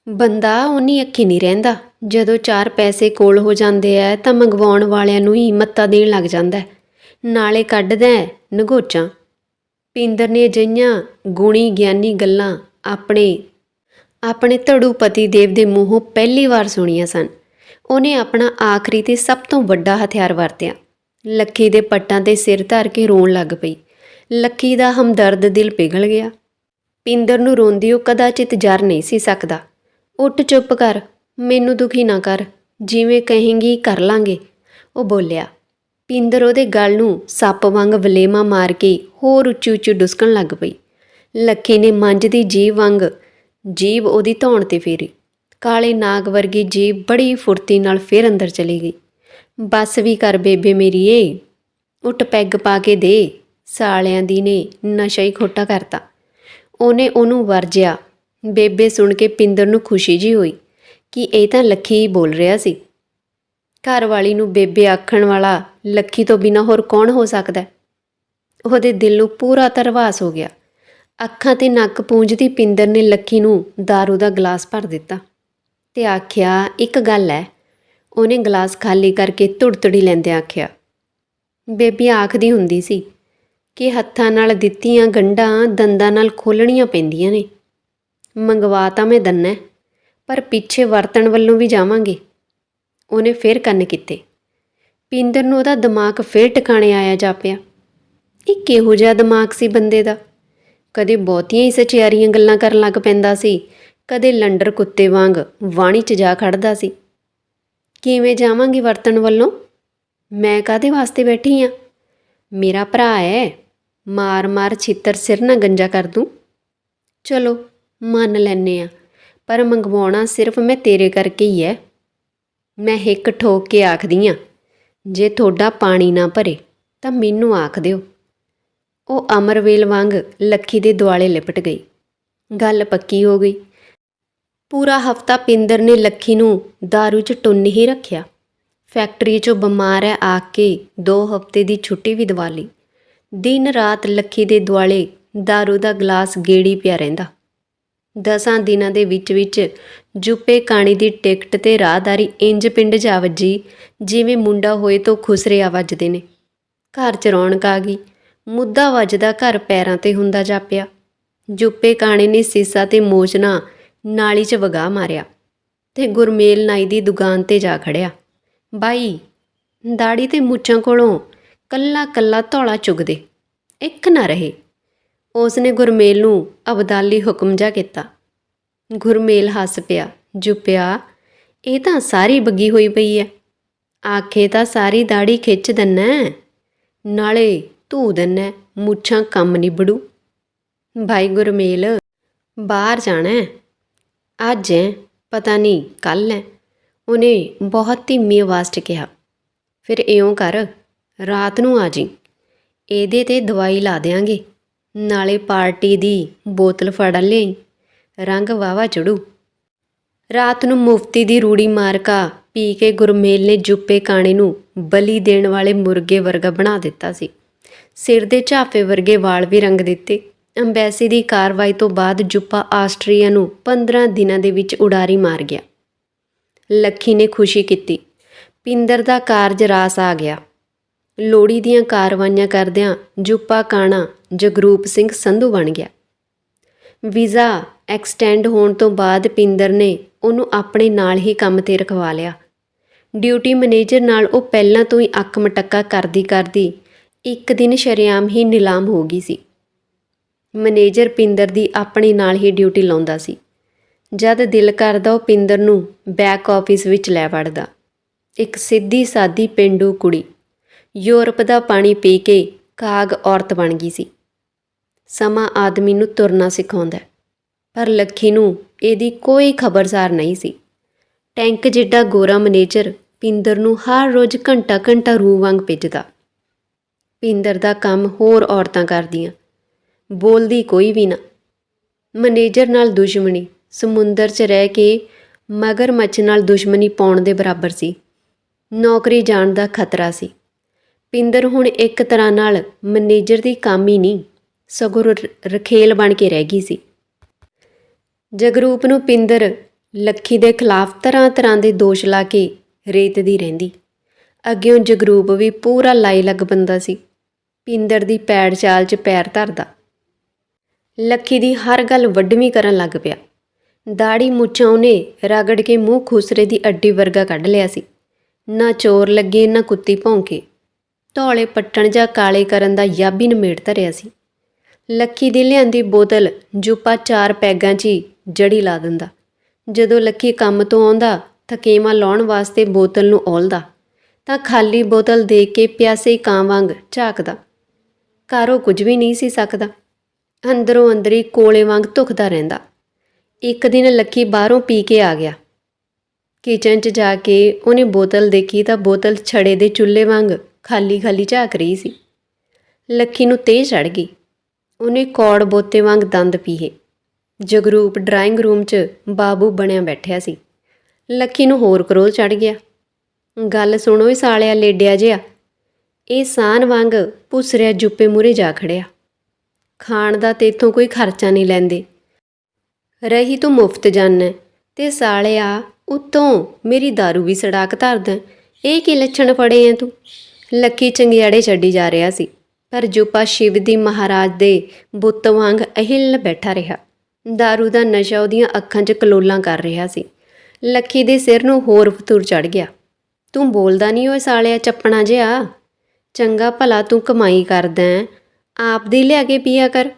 ਬੰਦਾ ਉਨੀ ਅੱਖੀ ਨਹੀਂ ਰਹਿੰਦਾ। ਜਦੋਂ ਚਾਰ ਪੈਸੇ ਕੋਲ ਹੋ ਜਾਂਦੇ ਐ ਤਾਂ ਮੰਗਵਾਉਣ ਵਾਲਿਆਂ ਨੂੰ ਹੀ ਮੱਤਾ ਦੇਣ ਲੱਗ ਜਾਂਦਾ ਨਾਲੇ ਕੱਢਦਾ ਹੈ ਨਗੋਚਾਂ। ਪਿੰਦਰ ਨੇ ਅਜਿਹੀਆਂ ਗੁਣੀ ਗਿਆਨੀ ਗੱਲਾਂ ਆਪਣੇ ਆਪਣੇ ਧੜੂ ਪਤੀ ਦੇਵ ਦੇ ਮੂੰਹੋਂ ਪਹਿਲੀ ਵਾਰ ਸੁਣੀਆਂ ਸਨ। ਉਹਨੇ ਆਪਣਾ ਆਖਰੀ ਤੇ ਸਭ ਤੋਂ ਵੱਡਾ ਹਥਿਆਰ ਵਰਤਿਆ। ਲੱਖੀ ਦੇ ਪੱਟਾਂ ਤੇ ਸਿਰ ਧਰ ਕੇ ਰੋਣ ਲੱਗ ਪਈ। ਲੱਖੀ ਦਾ ਹਮਦਰਦ ਦਿਲ ਪਿਘਲ ਗਿਆ। ਪਿੰਦਰ ਨੂੰ ਰੋਂਦੀ ਉਹ ਕਦਾਚਿਤ ਜਰ ਨਹੀਂ ਸੀ ਸਕਦਾ। ਉੱਠ ਚੁੱਪ ਕਰ, ਮੈਨੂੰ ਦੁਖੀ ਨਾ ਕਰ, ਜਿਵੇਂ ਕਹੇਂਗੀ ਕਰ ਲਾਂਗੇ। ਉਹ ਬੋਲਿਆ। ਪਿੰਦਰ ਉਹਦੇ ਗਲ ਨੂੰ ਸੱਪ ਵਾਂਗ ਵਲੇਮਾ ਮਾਰ ਕੇ ਹੋਰ ਉੱਚੀ ਉੱਚੀ ਡੁਸਕਣ ਲੱਗ ਪਈ। ਲੱਖੀ ਨੇ ਮੰਝ ਦੀ ਜੀਵ ਵਾਂਗ ਜੀਭ ਉਹਦੀ ਧੌਣ ਤੇ ਫੇਰੀ। ਕਾਲੇ ਨਾਗ ਵਰਗੀ ਜੀਭ ਬੜੀ ਫੁਰਤੀ ਨਾਲ ਫੇਰ ਅੰਦਰ ਚਲੀ ਗਈ। ਬਸ ਵੀ ਕਰ ਬੇਬੇ ਮੇਰੀ ਏ ਉੱਟ ਪੈਗ ਪਾ ਕੇ ਦੇ, ਸਾਲਿਆਂ ਦੀ ਨੇ ਨਸ਼ਾ ਹੀ ਖੋਟਾ ਕਰਤਾ ਉਹਨੇ ਉਹਨੂੰ ਵਰਜਿਆ। ਬੇਬੇ ਸੁਣ ਕੇ ਪਿੰਦਰ ਨੂੰ ਖੁਸ਼ੀ ਜੀ ਹੋਈ ਕਿ ਇਹ ਤਾਂ ਲੱਖੀ ਹੀ ਬੋਲ ਰਿਹਾ ਸੀ। ਘਰ ਵਾਲੀ ਨੂੰ ਬੇਬੇ ਆਖਣ ਵਾਲਾ ਲੱਖੀ ਤੋਂ ਬਿਨਾ ਹੋਰ ਕੌਣ ਹੋ ਸਕਦਾ? ਉਹਦੇ ਦਿਲ ਨੂੰ ਪੂਰਾ ਤਰਵਾਸ ਹੋ ਗਿਆ। ਅੱਖਾਂ ਤੇ ਨੱਕ ਪੂੰਝਦੀ ਪਿੰਦਰ ਨੇ ਲੱਖੀ ਨੂੰ दारू ਦਾ ਗਲਾਸ ਭਰ ਦਿੱਤਾ ਤੇ ਆਖਿਆ, ਇੱਕ ਗੱਲ ਹੈ ਉਹਨੇ ਗਲਾਸ ਖਾਲੀ ਕਰਕੇ ਧੁੜਤੜੀ ਲੈਂਦੇ ਆਖਿਆ। ਬੇਬੀ ਆਖਦੀ ਹੁੰਦੀ ਸੀ ਕਿ ਹੱਥਾਂ ਨਾਲ ਦਿੱਤੀਆਂ ਗੰਢਾਂ ਦੰਦਾਂ ਨਾਲ ਖੋਲਣੀਆਂ ਪੈਂਦੀਆਂ ਨੇ। ਮੰਗਵਾ ਤਾਂ ਮੈਂ ਦੰਨਾ, ਪਰ ਪਿੱਛੇ ਵਰਤਣ ਵੱਲੋਂ ਵੀ ਜਾਵਾਂਗੇ। ਉਹਨੇ ਫਿਰ ਕੰਨ ਕੀਤੇ। ਪਿੰਦਰ ਨੂੰ ਉਹਦਾ ਦਿਮਾਗ ਫਿਰ ਟਿਕਾਣੇ ਆਇਆ ਜਾ ਪਿਆ ਇਹ ਕਿਹੋ ਜਿਹਾ ਦਿਮਾਗ ਸੀ ਬੰਦੇ ਦਾ? ਕਦੇ ਬਹੁਤੀਆਂ ਹੀ ਸਚਿਆਰੀਆਂ ਗੱਲਾਂ ਕਰਨ ਲੱਗ ਪੈਂਦਾ ਸੀ, ਕਦੇ ਲੰਡਰ ਕੁੱਤੇ ਵਾਂਗ ਵਾਣੀ 'ਚ ਜਾ ਖੜਦਾ ਸੀ। ਕਿਵੇਂ ਜਾਵਾਂਗੀ ਵਰਤਣ ਵੱਲੋਂ? ਮੈਂ ਕਾਦੇ ਵਾਸਤੇ ਬੈਠੀ ਆ? ਮੇਰਾ ਭਰਾ ਹੈ ਮਾਰ ਮਾਰ ਛਿੱਤਰ ਸਿਰ ਨਾ ਗੰਜਾ ਕਰ ਦੂੰ। ਚਲੋ, ਮੰਨ ਲੈਨੇ ਆ, ਪਰ ਮੰਗਵਾਉਣਾ ਸਿਰਫ ਮੈਂ ਤੇਰੇ ਕਰਕੇ ਹੀ ਹੈ ਮੈਂ ਹਿੱਕ ਠੋਕ ਕੇ ਆਖਦੀ ਆ, ਜੇ ਤੁਹਾਡਾ ਪਾਣੀ ਨਾ ਭਰੇ, ਤਾਂ ਮੈਨੂੰ ਆਖ ਦਿਓ। ਉਹ ਅਮਰਵੇਲ ਵਾਂਗ ਲੱਖੀ ਦੇ ਦੁਆਲੇ ਲਿਪਟ ਗਈ ਗੱਲ ਪੱਕੀ ਹੋ ਗਈ ਪੂਰਾ ਹਫਤਾ ਪਿੰਦਰ ਨੇ ਲੱਖੀ ਨੂੰ दारू 'ਚ ਟੁੰਨ ਹੀ ਰੱਖਿਆ ਫੈਕਟਰੀ 'ਚੋਂ ਬਿਮਾਰ ਹੈ ਆ ਕੇ 2 ਹਫਤੇ ਦੀ ਛੁੱਟੀ ਵੀ ਦਵਾ ਲਈ ਦਿਨ ਰਾਤ ਲੱਖੀ ਦੇ ਦੁਆਲੇ दारू ਦਾ ਗਲਾਸ ਗੇੜੀ ਪਿਆ ਰਹਿੰਦਾ ਦਸਾਂ ਦਿਨਾਂ ਦੇ ਵਿੱਚ ਵਿੱਚ ਜੁੱਪੇ ਕਾਣੀ ਦੀ ਟਿਕਟ ਤੇ ਰਾਹਦਾਰੀ ਇੰਜ ਪਿੰਡ ਜਾ ਵੱਜੀ ਜਿਵੇਂ ਮੁੰਡਾ ਹੋਏ ਤੋਂ ਖੁਸਰੇ ਵੱਜਦੇ ਨੇ ਘਰ 'ਚ ਰੌਣਕ ਆ ਗਈ ਮੁੱਦਾ ਵੱਜਦਾ ਘਰ ਪੈਰਾਂ ਤੇ ਹੁੰਦਾ ਜਾਪਿਆ। ਜੁੱਪੇ ਕਾਣੇ ਨੇ ਸੀਸਾ ਤੇ ਮੋਚਨਾ ਨਾਲੀ 'ਚ ਵਗਾ ਮਾਰਿਆ ਤੇ ਗੁਰਮੇਲ ਨਾਈ ਦੀ ਦੁਕਾਨ ਤੇ ਜਾ ਖੜਿਆ। ਬਾਈ, ਦਾੜੀ ਤੇ ਮੁੱਛਾਂ ਕੋਲੋਂ ਕੱਲਾ ਕੱਲਾ ਧੌਲਾ ਚੁਗਦੇ, ਇੱਕ ਨਾ ਰਹੇ। ਉਸਨੇ ਗੁਰਮੇਲ ਨੂੰ ਅਬਦਾਲੀ ਹੁਕਮ ਜਾ ਕੀਤਾ। ਗੁਰਮੇਲ ਹੱਸ ਪਿਆ, ਜੁਪਿਆ, ਇਹ ਤਾਂ ਸਾਰੀ ਬੱਗੀ ਹੋਈ ਪਈ ਐ। ਆਖੇ ਤਾਂ ਸਾਰੀ ਦਾੜੀ ਖਿੱਚ ਦੰਨਾ। ਨਾਲੇ ਧੂ ਦੰਨਾ ਮੁੱਛਾਂ ਕੰਮ ਨਿਬੜੂ। ਭਾਈ ਗੁਰਮੇਲ, ਬਾਹਰ ਜਾਣਾ ਅੱਜ ਹੈ, ਪਤਾ ਨਹੀਂ ਕੱਲ ਹੈ। ਉਹਨੇ ਬਹੁਤ ਧੀਮੀ ਆਵਾਜ਼ 'ਚ ਕਿਹਾ। ਫਿਰ ਇਉਂ ਕਰ, ਰਾਤ ਨੂੰ ਆ ਜੀ ਇਹਦੇ ਤੇ ਦਵਾਈ ਲਾ ਦਿਆਂਗੇ। ਨਾਲੇ ਪਾਰਟੀ ਦੀ ਬੋਤਲ ਫੜ ਲਈ ਰੰਗ ਵਾਵਾ ਚੜੂ। ਰਾਤ ਨੂੰ ਮੁਫਤੀ ਦੀ ਰੂੜੀ ਮਾਰਕਾ ਪੀ ਕੇ ਗੁਰਮੇਲ ਨੇ ਜੁੱਪੇ ਕਾਣੇ ਨੂੰ ਬਲੀ ਦੇਣ ਵਾਲੇ ਮੁਰਗੇ ਵਰਗਾ ਬਣਾ ਦਿੱਤਾ ਸੀ। ਸਿਰ ਦੇ ਝਾਫੇ ਵਰਗੇ ਵਾਲ ਵੀ ਰੰਗ ਦਿੱਤੇ। ਅੰਬੈਸੀ ਦੀ ਕਾਰਵਾਈ ਤੋਂ ਬਾਅਦ ਜੁੱਪਾ ਆਸਟਰੀਆ ਨੂੰ 15 ਦਿਨਾਂ ਦੇ ਵਿੱਚ ਉਡਾਰੀ ਮਾਰ ਗਿਆ। ਲੱਖੀ ਨੇ ਖੁਸ਼ੀ ਕੀਤੀ। ਪਿੰਦਰ ਦਾ ਕਾਰਜ ਰਾਸ ਆ ਗਿਆ। ਲੋੜੀ ਦੀਆਂ ਕਾਰਵਾਈਆਂ ਕਰਦਿਆਂ ਜੁੱਪਾ ਕਾਣਾ ਜਗਰੂਪ ਸਿੰਘ ਸੰਧੂ ਬਣ ਗਿਆ। ਵੀਜ਼ਾ ਐਕਸਟੈਂਡ ਹੋਣ ਤੋਂ ਬਾਅਦ ਪਿੰਦਰ ਨੇ ਉਹਨੂੰ ਆਪਣੇ ਨਾਲ ਹੀ ਕੰਮ ਤੇ ਰਖਵਾ ਲਿਆ। ਡਿਊਟੀ ਮੈਨੇਜਰ ਨਾਲ ਉਹ ਪਹਿਲਾਂ ਤੋਂ ਹੀ ਅੱਖ ਮਟੱਕਾ ਕਰਦੀ ਕਰਦੀ ਇੱਕ ਦਿਨ ਸ਼ਰੇਆਮ ਹੀ ਨਿਲਾਮ ਹੋ ਗਈ ਸੀ। ਮੈਨੇਜਰ ਪਿੰਦਰ ਦੀ ਆਪਣੇ ਨਾਲ ਹੀ ਡਿਊਟੀ ਲਾਉਂਦਾ ਸੀ। ਜਦ ਦਿਲ ਕਰਦਾ ਉਹ ਪਿੰਦਰ ਨੂੰ ਬੈਕ ਆਫਿਸ ਵਿੱਚ ਲੈ ਵੜਦਾ। ਇੱਕ ਸਿੱਧੀ ਸਾਦੀ ਪਿੰਡੂ ਕੁੜੀ, ਯੂਰਪ ਦਾ ਪਾਣੀ ਪੀ ਕੇ ਕਾਗ ਔਰਤ ਬਣ ਗਈ ਸੀ। ਸਮਾਂ ਆਦਮੀ ਨੂੰ ਤੁਰਨਾ ਸਿਖਾਉਂਦਾ ਪਰ ਲੱਖੀ ਨੂੰ ਇਹਦੀ ਕੋਈ ਖਬਰਸਾਰ ਨਹੀਂ ਸੀ। ਟੈਂਕ ਜਿੱਡਾ ਗੋਰਾ ਮੈਨੇਜਰ ਪਿੰਦਰ ਨੂੰ ਹਰ ਰੋਜ਼ ਘੰਟਾ ਘੰਟਾ ਰੂਹ ਵਾਂਗ ਭੇਜਦਾ। ਪਿੰਦਰ ਦਾ ਕੰਮ ਹੋਰ ਔਰਤਾਂ ਕਰਦੀਆਂ। ਬੋਲਦੀ ਕੋਈ ਵੀ ਨਾ। ਮੈਨੇਜਰ ਨਾਲ ਦੁਸ਼ਮਣੀ। ਸਮੁੰਦਰ 'ਚ ਰਹਿ ਕੇ ਮਗਰਮੱਛ ਨਾਲ ਦੁਸ਼ਮਣੀ ਪਾਉਣ ਦੇ ਬਰਾਬਰ ਸੀ। ਨੌਕਰੀ ਜਾਣ ਦਾ ਖਤਰਾ ਸੀ। ਪਿੰਦਰ ਹੁਣ ਇੱਕ ਤਰ੍ਹਾਂ ਨਾਲ ਮੈਨੇਜਰ ਦੀ ਕੰਮ ਹੀ ਨਹੀਂ, ਸਗੋਂ ਰ- ਰਖੇਲ ਬਣ ਕੇ ਰਹਿ ਗਈ ਸੀ। ਜਗਰੂਪ ਨੂੰ ਪਿੰਦਰ ਲੱਖੀ ਦੇ ਖਿਲਾਫ ਤਰ੍ਹਾਂ ਤਰ੍ਹਾਂ ਦੇ ਦੋਸ਼ ਲਾ ਕੇ ਰੇਤਦੀ ਰਹਿੰਦੀ। ਅੱਗਿਓਂ ਜਗਰੂਪ ਵੀ ਪੂਰਾ ਲਾਈ ਲੱਗ ਬੰਦਾ ਸੀ। ਪਿੰਦਰ ਦੀ ਪੈੜ ਚਾਲ 'ਚ ਪੈਰ ਧਰਦਾ। ਲੱਖੀ ਦੀ ਹਰ ਗੱਲ ਵੱਡਵੀਂ ਕਰਨ ਲੱਗ ਪਿਆ। ਦਾੜੀ ਮੁੱਛਾਂ ਉਹਨੇ ਰਗੜ ਕੇ ਮੂੰਹ ਖੂਸਰੇ ਦੀ ਅੱਡੀ ਵਰਗਾ ਕੱਢ ਲਿਆ ਸੀ। ਨਾ ਚੋਰ ਲੱਗੇ, ਨਾ ਕੁੱਤੀ ਭੌਂਕੇ। ਧੌਲੇ ਪੱਟਣ ਜਾਂ ਕਾਲੇ ਕਰਨ ਦਾ ਯਾਬੀ ਨਿਮੇੜ ਧਰਿਆ ਸੀ। ਲੱਖੀ ਦੀ ਲਿਆਂਦੀ ਬੋਤਲ ਜੁਪਾ ਚਾਰ ਪੈਗਾਂ 'ਚ ਹੀ ਜੜੀ ਲਾ ਦਿੰਦਾ। ਜਦੋਂ ਲੱਕੀ ਕੰਮ ਤੋਂ ਆਉਂਦਾ ਥਕੇਮਾ ਲਾਉਣ ਵਾਸਤੇ ਬੋਤਲ ਨੂੰ ਔਲਦਾ, ਤਾਂ ਖਾਲੀ ਬੋਤਲ ਦੇ ਕੇ ਪਿਆਸੇ ਕਾਂ ਵਾਂਗ ਝਾਕਦਾ। ਕਾਰੋ ਕੁਝ ਵੀ ਨਹੀਂ ਸੀ ਸਕਦਾ। ਅੰਦਰੋਂ ਅੰਦਰੀ ਕੋਲੇ ਵਾਂਗ ਧੁਖਦਾ ਰਹਿੰਦਾ। ਇੱਕ ਦਿਨ ਲੱਖੀ ਬਾਹਰੋਂ ਪੀ ਕੇ ਆ ਗਿਆ। ਕਿਚਨ 'ਚ ਜਾ ਕੇ ਉਹਨੇ ਬੋਤਲ ਦੇਖੀ ਤਾਂ ਬੋਤਲ ਛੜੇ ਦੇ ਚੁੱਲ੍ਹੇ ਵਾਂਗ ਖਾਲੀ ਖਾਲੀ ਝਾਕ ਰਹੀ ਸੀ। ਲੱਖੀ ਨੂੰ ਤੇਜ਼ ਚੜ ਗਈ। ਉਹਨੇ ਕੌੜ ਬੋਤੇ ਵਾਂਗ ਦੰਦ ਪੀਹੇ। ਜਗਰੂਪ ਡਰਾਇੰਗ ਰੂਮ 'ਚ ਬਾਬੂ ਬਣਿਆ ਬੈਠਿਆ ਸੀ। ਲੱਖੀ ਨੂੰ ਹੋਰ ਕਰੋਧ ਚੜ ਗਿਆ। ਗੱਲ ਸੁਣੋ ਇਹ ਸਾਲਿਆ ਲੇਡਿਆ ਜਿਆ ਇਹ ਸਾਨ ਵਾਂਗ ਪੁਸਰਿਆ ਜੁੱਪੇ ਮੂਰੇ ਜਾ ਖੜਿਆ ਖਾਣ ਦਾ ਤੇਥੋਂ ਕੋਈ ਖਰਚਾ ਨਹੀਂ ਲੈਂਦੇ ਰਹੀ ਤੂੰ ਮੁਫਤ ਜਾਨਾ ਤੇ ਸਾਲਿਆ ਉਤੋਂ ਮੇਰੀ दारू ਵੀ ਸੜਾਕ ਧਰਦਾ ਇਹ ਕੀ ਲੱਛਣ ਫੜੇ ਐ ਤੂੰ ਲੱਕੀ ਚੰਗਿਆੜੇ ਛੱਡੀ ਜਾ ਰਿਹਾ ਸੀ ਪਰ ਜੁਪਾ ਸ਼ਿਵ ਦੀ ਮਹਾਰਾਜ ਦੇ ਬੁੱਤ ਵਾਂਗ ਅਹਿੱਲ ਬੈਠਾ ਰਿਹਾ दारू ਦਾ ਨਸ਼ਾ ਉਹਦੀਆਂ ਅੱਖਾਂ 'ਚ ਕਲੋਲਾਂ ਕਰ ਰਿਹਾ ਸੀ ਲੱਖੀ ਦੇ ਸਿਰ ਨੂੰ ਹੋਰ ਫਤੂਰ ਚੜ ਗਿਆ ਤੂੰ ਬੋਲਦਾ ਨਹੀਂ ਓਏ ਸਾਲਿਆ ਚੱਪਣਾ ਜਿਹਾ ਚੰਗਾ ਭਲਾ ਤੂੰ ਕਮਾਈ ਕਰਦਾ ਹੈ, ਆਪ ਦੀ ਲਿਆ ਕੇ ਪੀਆ ਕਰ।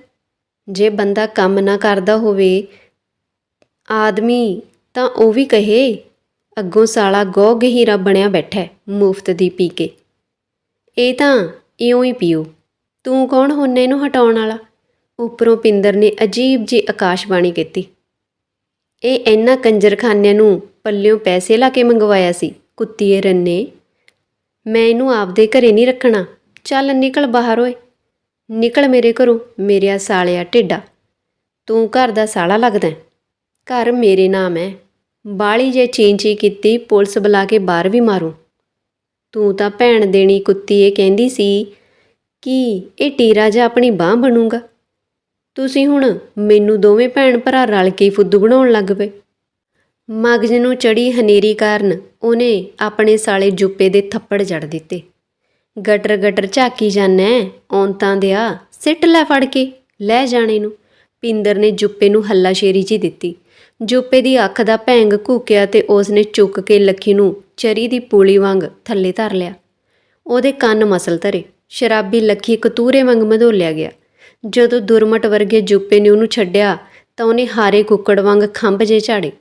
ਜੇ ਬੰਦਾ ਕੰਮ ਨਾ ਕਰਦਾ ਹੋਵੇ ਆਦਮੀ ਤਾਂ ਉਹ ਵੀ ਕਹੇ ਅੱਗੋਂ ਸਾਲਾ ਗੋ ਗਹੀਰਾ ਬਣਿਆ ਬੈਠਾ ਮੁਫਤ ਦੀ ਪੀ ਕੇ। ਇਹ ਤਾਂ ਇਉਂ ਹੀ ਪੀਓ। ਤੂੰ ਕੌਣ ਹੁੰਨੇ ਇਹਨੂੰ ਹਟਾਉਣ ਵਾਲਾ? ਉੱਪਰੋਂ ਪਿੰਦਰ ਨੇ ਅਜੀਬ ਜੀ ਆਕਾਸ਼ਬਾਣੀ ਕੀਤੀ। ਇਹ ਇਹਨਾਂ ਕੰਜਰਖਾਨਿਆਂ ਨੂੰ ਪੱਲਿਓਂ ਪੈਸੇ ਲਾ ਕੇ ਮੰਗਵਾਇਆ ਸੀ ਕੁੱਤੀਏ ਰੰਨੇ। ਮੈਂ ਇਹਨੂੰ ਆਪਦੇ ਘਰੇ ਨਹੀਂ ਰੱਖਣਾ। ਚੱਲ ਨਿਕਲ ਬਾਹਰ ਓਏ। ਨਿਕਲ ਮੇਰੇ ਘਰੋਂ, ਮੇਰਿਆ ਸਾਲਿਆ ਢਿੱਡਾ। ਤੂੰ ਘਰ ਦਾ ਸਾਲਾ ਲੱਗਦਾ ਘਰ ਮੇਰੇ ਨਾਮ ਹੈ। ਬਾਲੀ ਜੇ ਚੀਂਚੀ ਕੀਤੀ, ਪੁਲਿਸ ਬੁਲਾ ਕੇ ਬਾਹਰ ਵੀ ਮਾਰੂ। ਤੂੰ ਤਾਂ ਭੈਣ ਦੇਣੀ ਕੁੱਤੀ ਇਹ ਕਹਿੰਦੀ ਸੀ ਕਿ ਇਹ ਟੀਰਾ ਜਿਹਾ ਆਪਣੀ ਬਾਹ ਬਣੂਗਾ। ਤੁਸੀਂ ਹੁਣ ਮੈਨੂੰ ਦੋਵੇਂ ਭੈਣ ਭਰਾ ਰਲ ਕੇ ਫੁੱਦੂ ਬਣਾਉਣ ਲੱਗ ਪਏ। ਮਗਜ ਨੂੰ ਚੜੀ ਹਨੇਰੀ ਕਾਰਨ ਉਹਨੇ ਆਪਣੇ ਸਾਲੇ ਜੁੱਪੇ ਦੇ ਥੱਪੜ ਜੜ ਦਿੱਤੇ। ਗਟਰ ਗਟਰ ਝਾਕੀ ਜਾਨੈ, ਔਂਤਾਂ ਦਿਆ ਸਿੱਟ ਲੈ ਫੜ ਕੇ, ਲੈ ਜਾਣੇ ਨੂੰ। ਪਿੰਦਰ ਨੇ ਜੁੱਪੇ ਨੂੰ ਹੱਲਾਸ਼ੇਰੀ ਜੀ ਦਿੱਤੀ। ਜੁੱਪੇ ਦੀ ਅੱਖ ਦਾ ਭੈਂਗ ਘੂਕਿਆ ਤੇ ਉਸਨੇ ਚੁੱਕ ਕੇ ਲੱਖੀ ਨੂੰ ਚਰੀ ਦੀ ਪੂਲੀ ਵਾਂਗ ਥੱਲੇ ਧਰ ਲਿਆ। ਉਹਦੇ ਕੰਨ ਮਸਲ ਧਰੇ। ਸ਼ਰਾਬੀ ਲੱਖੀ ਕਤੂਰੇ ਵਾਂਗ ਮਧੋਲਿਆ ਗਿਆ। ਜਦੋਂ ਦੁਰਮਟ ਵਰਗੇ ਜੁੱਪੇ ਨੇ ਉਹਨੂੰ ਛੱਡਿਆ, ਤਾਂ ਉਹਨੇ ਹਾਰੇ ਕੁੱਕੜ ਵਾਂਗ ਖੰਭ ਜੇ ਝਾੜੇ।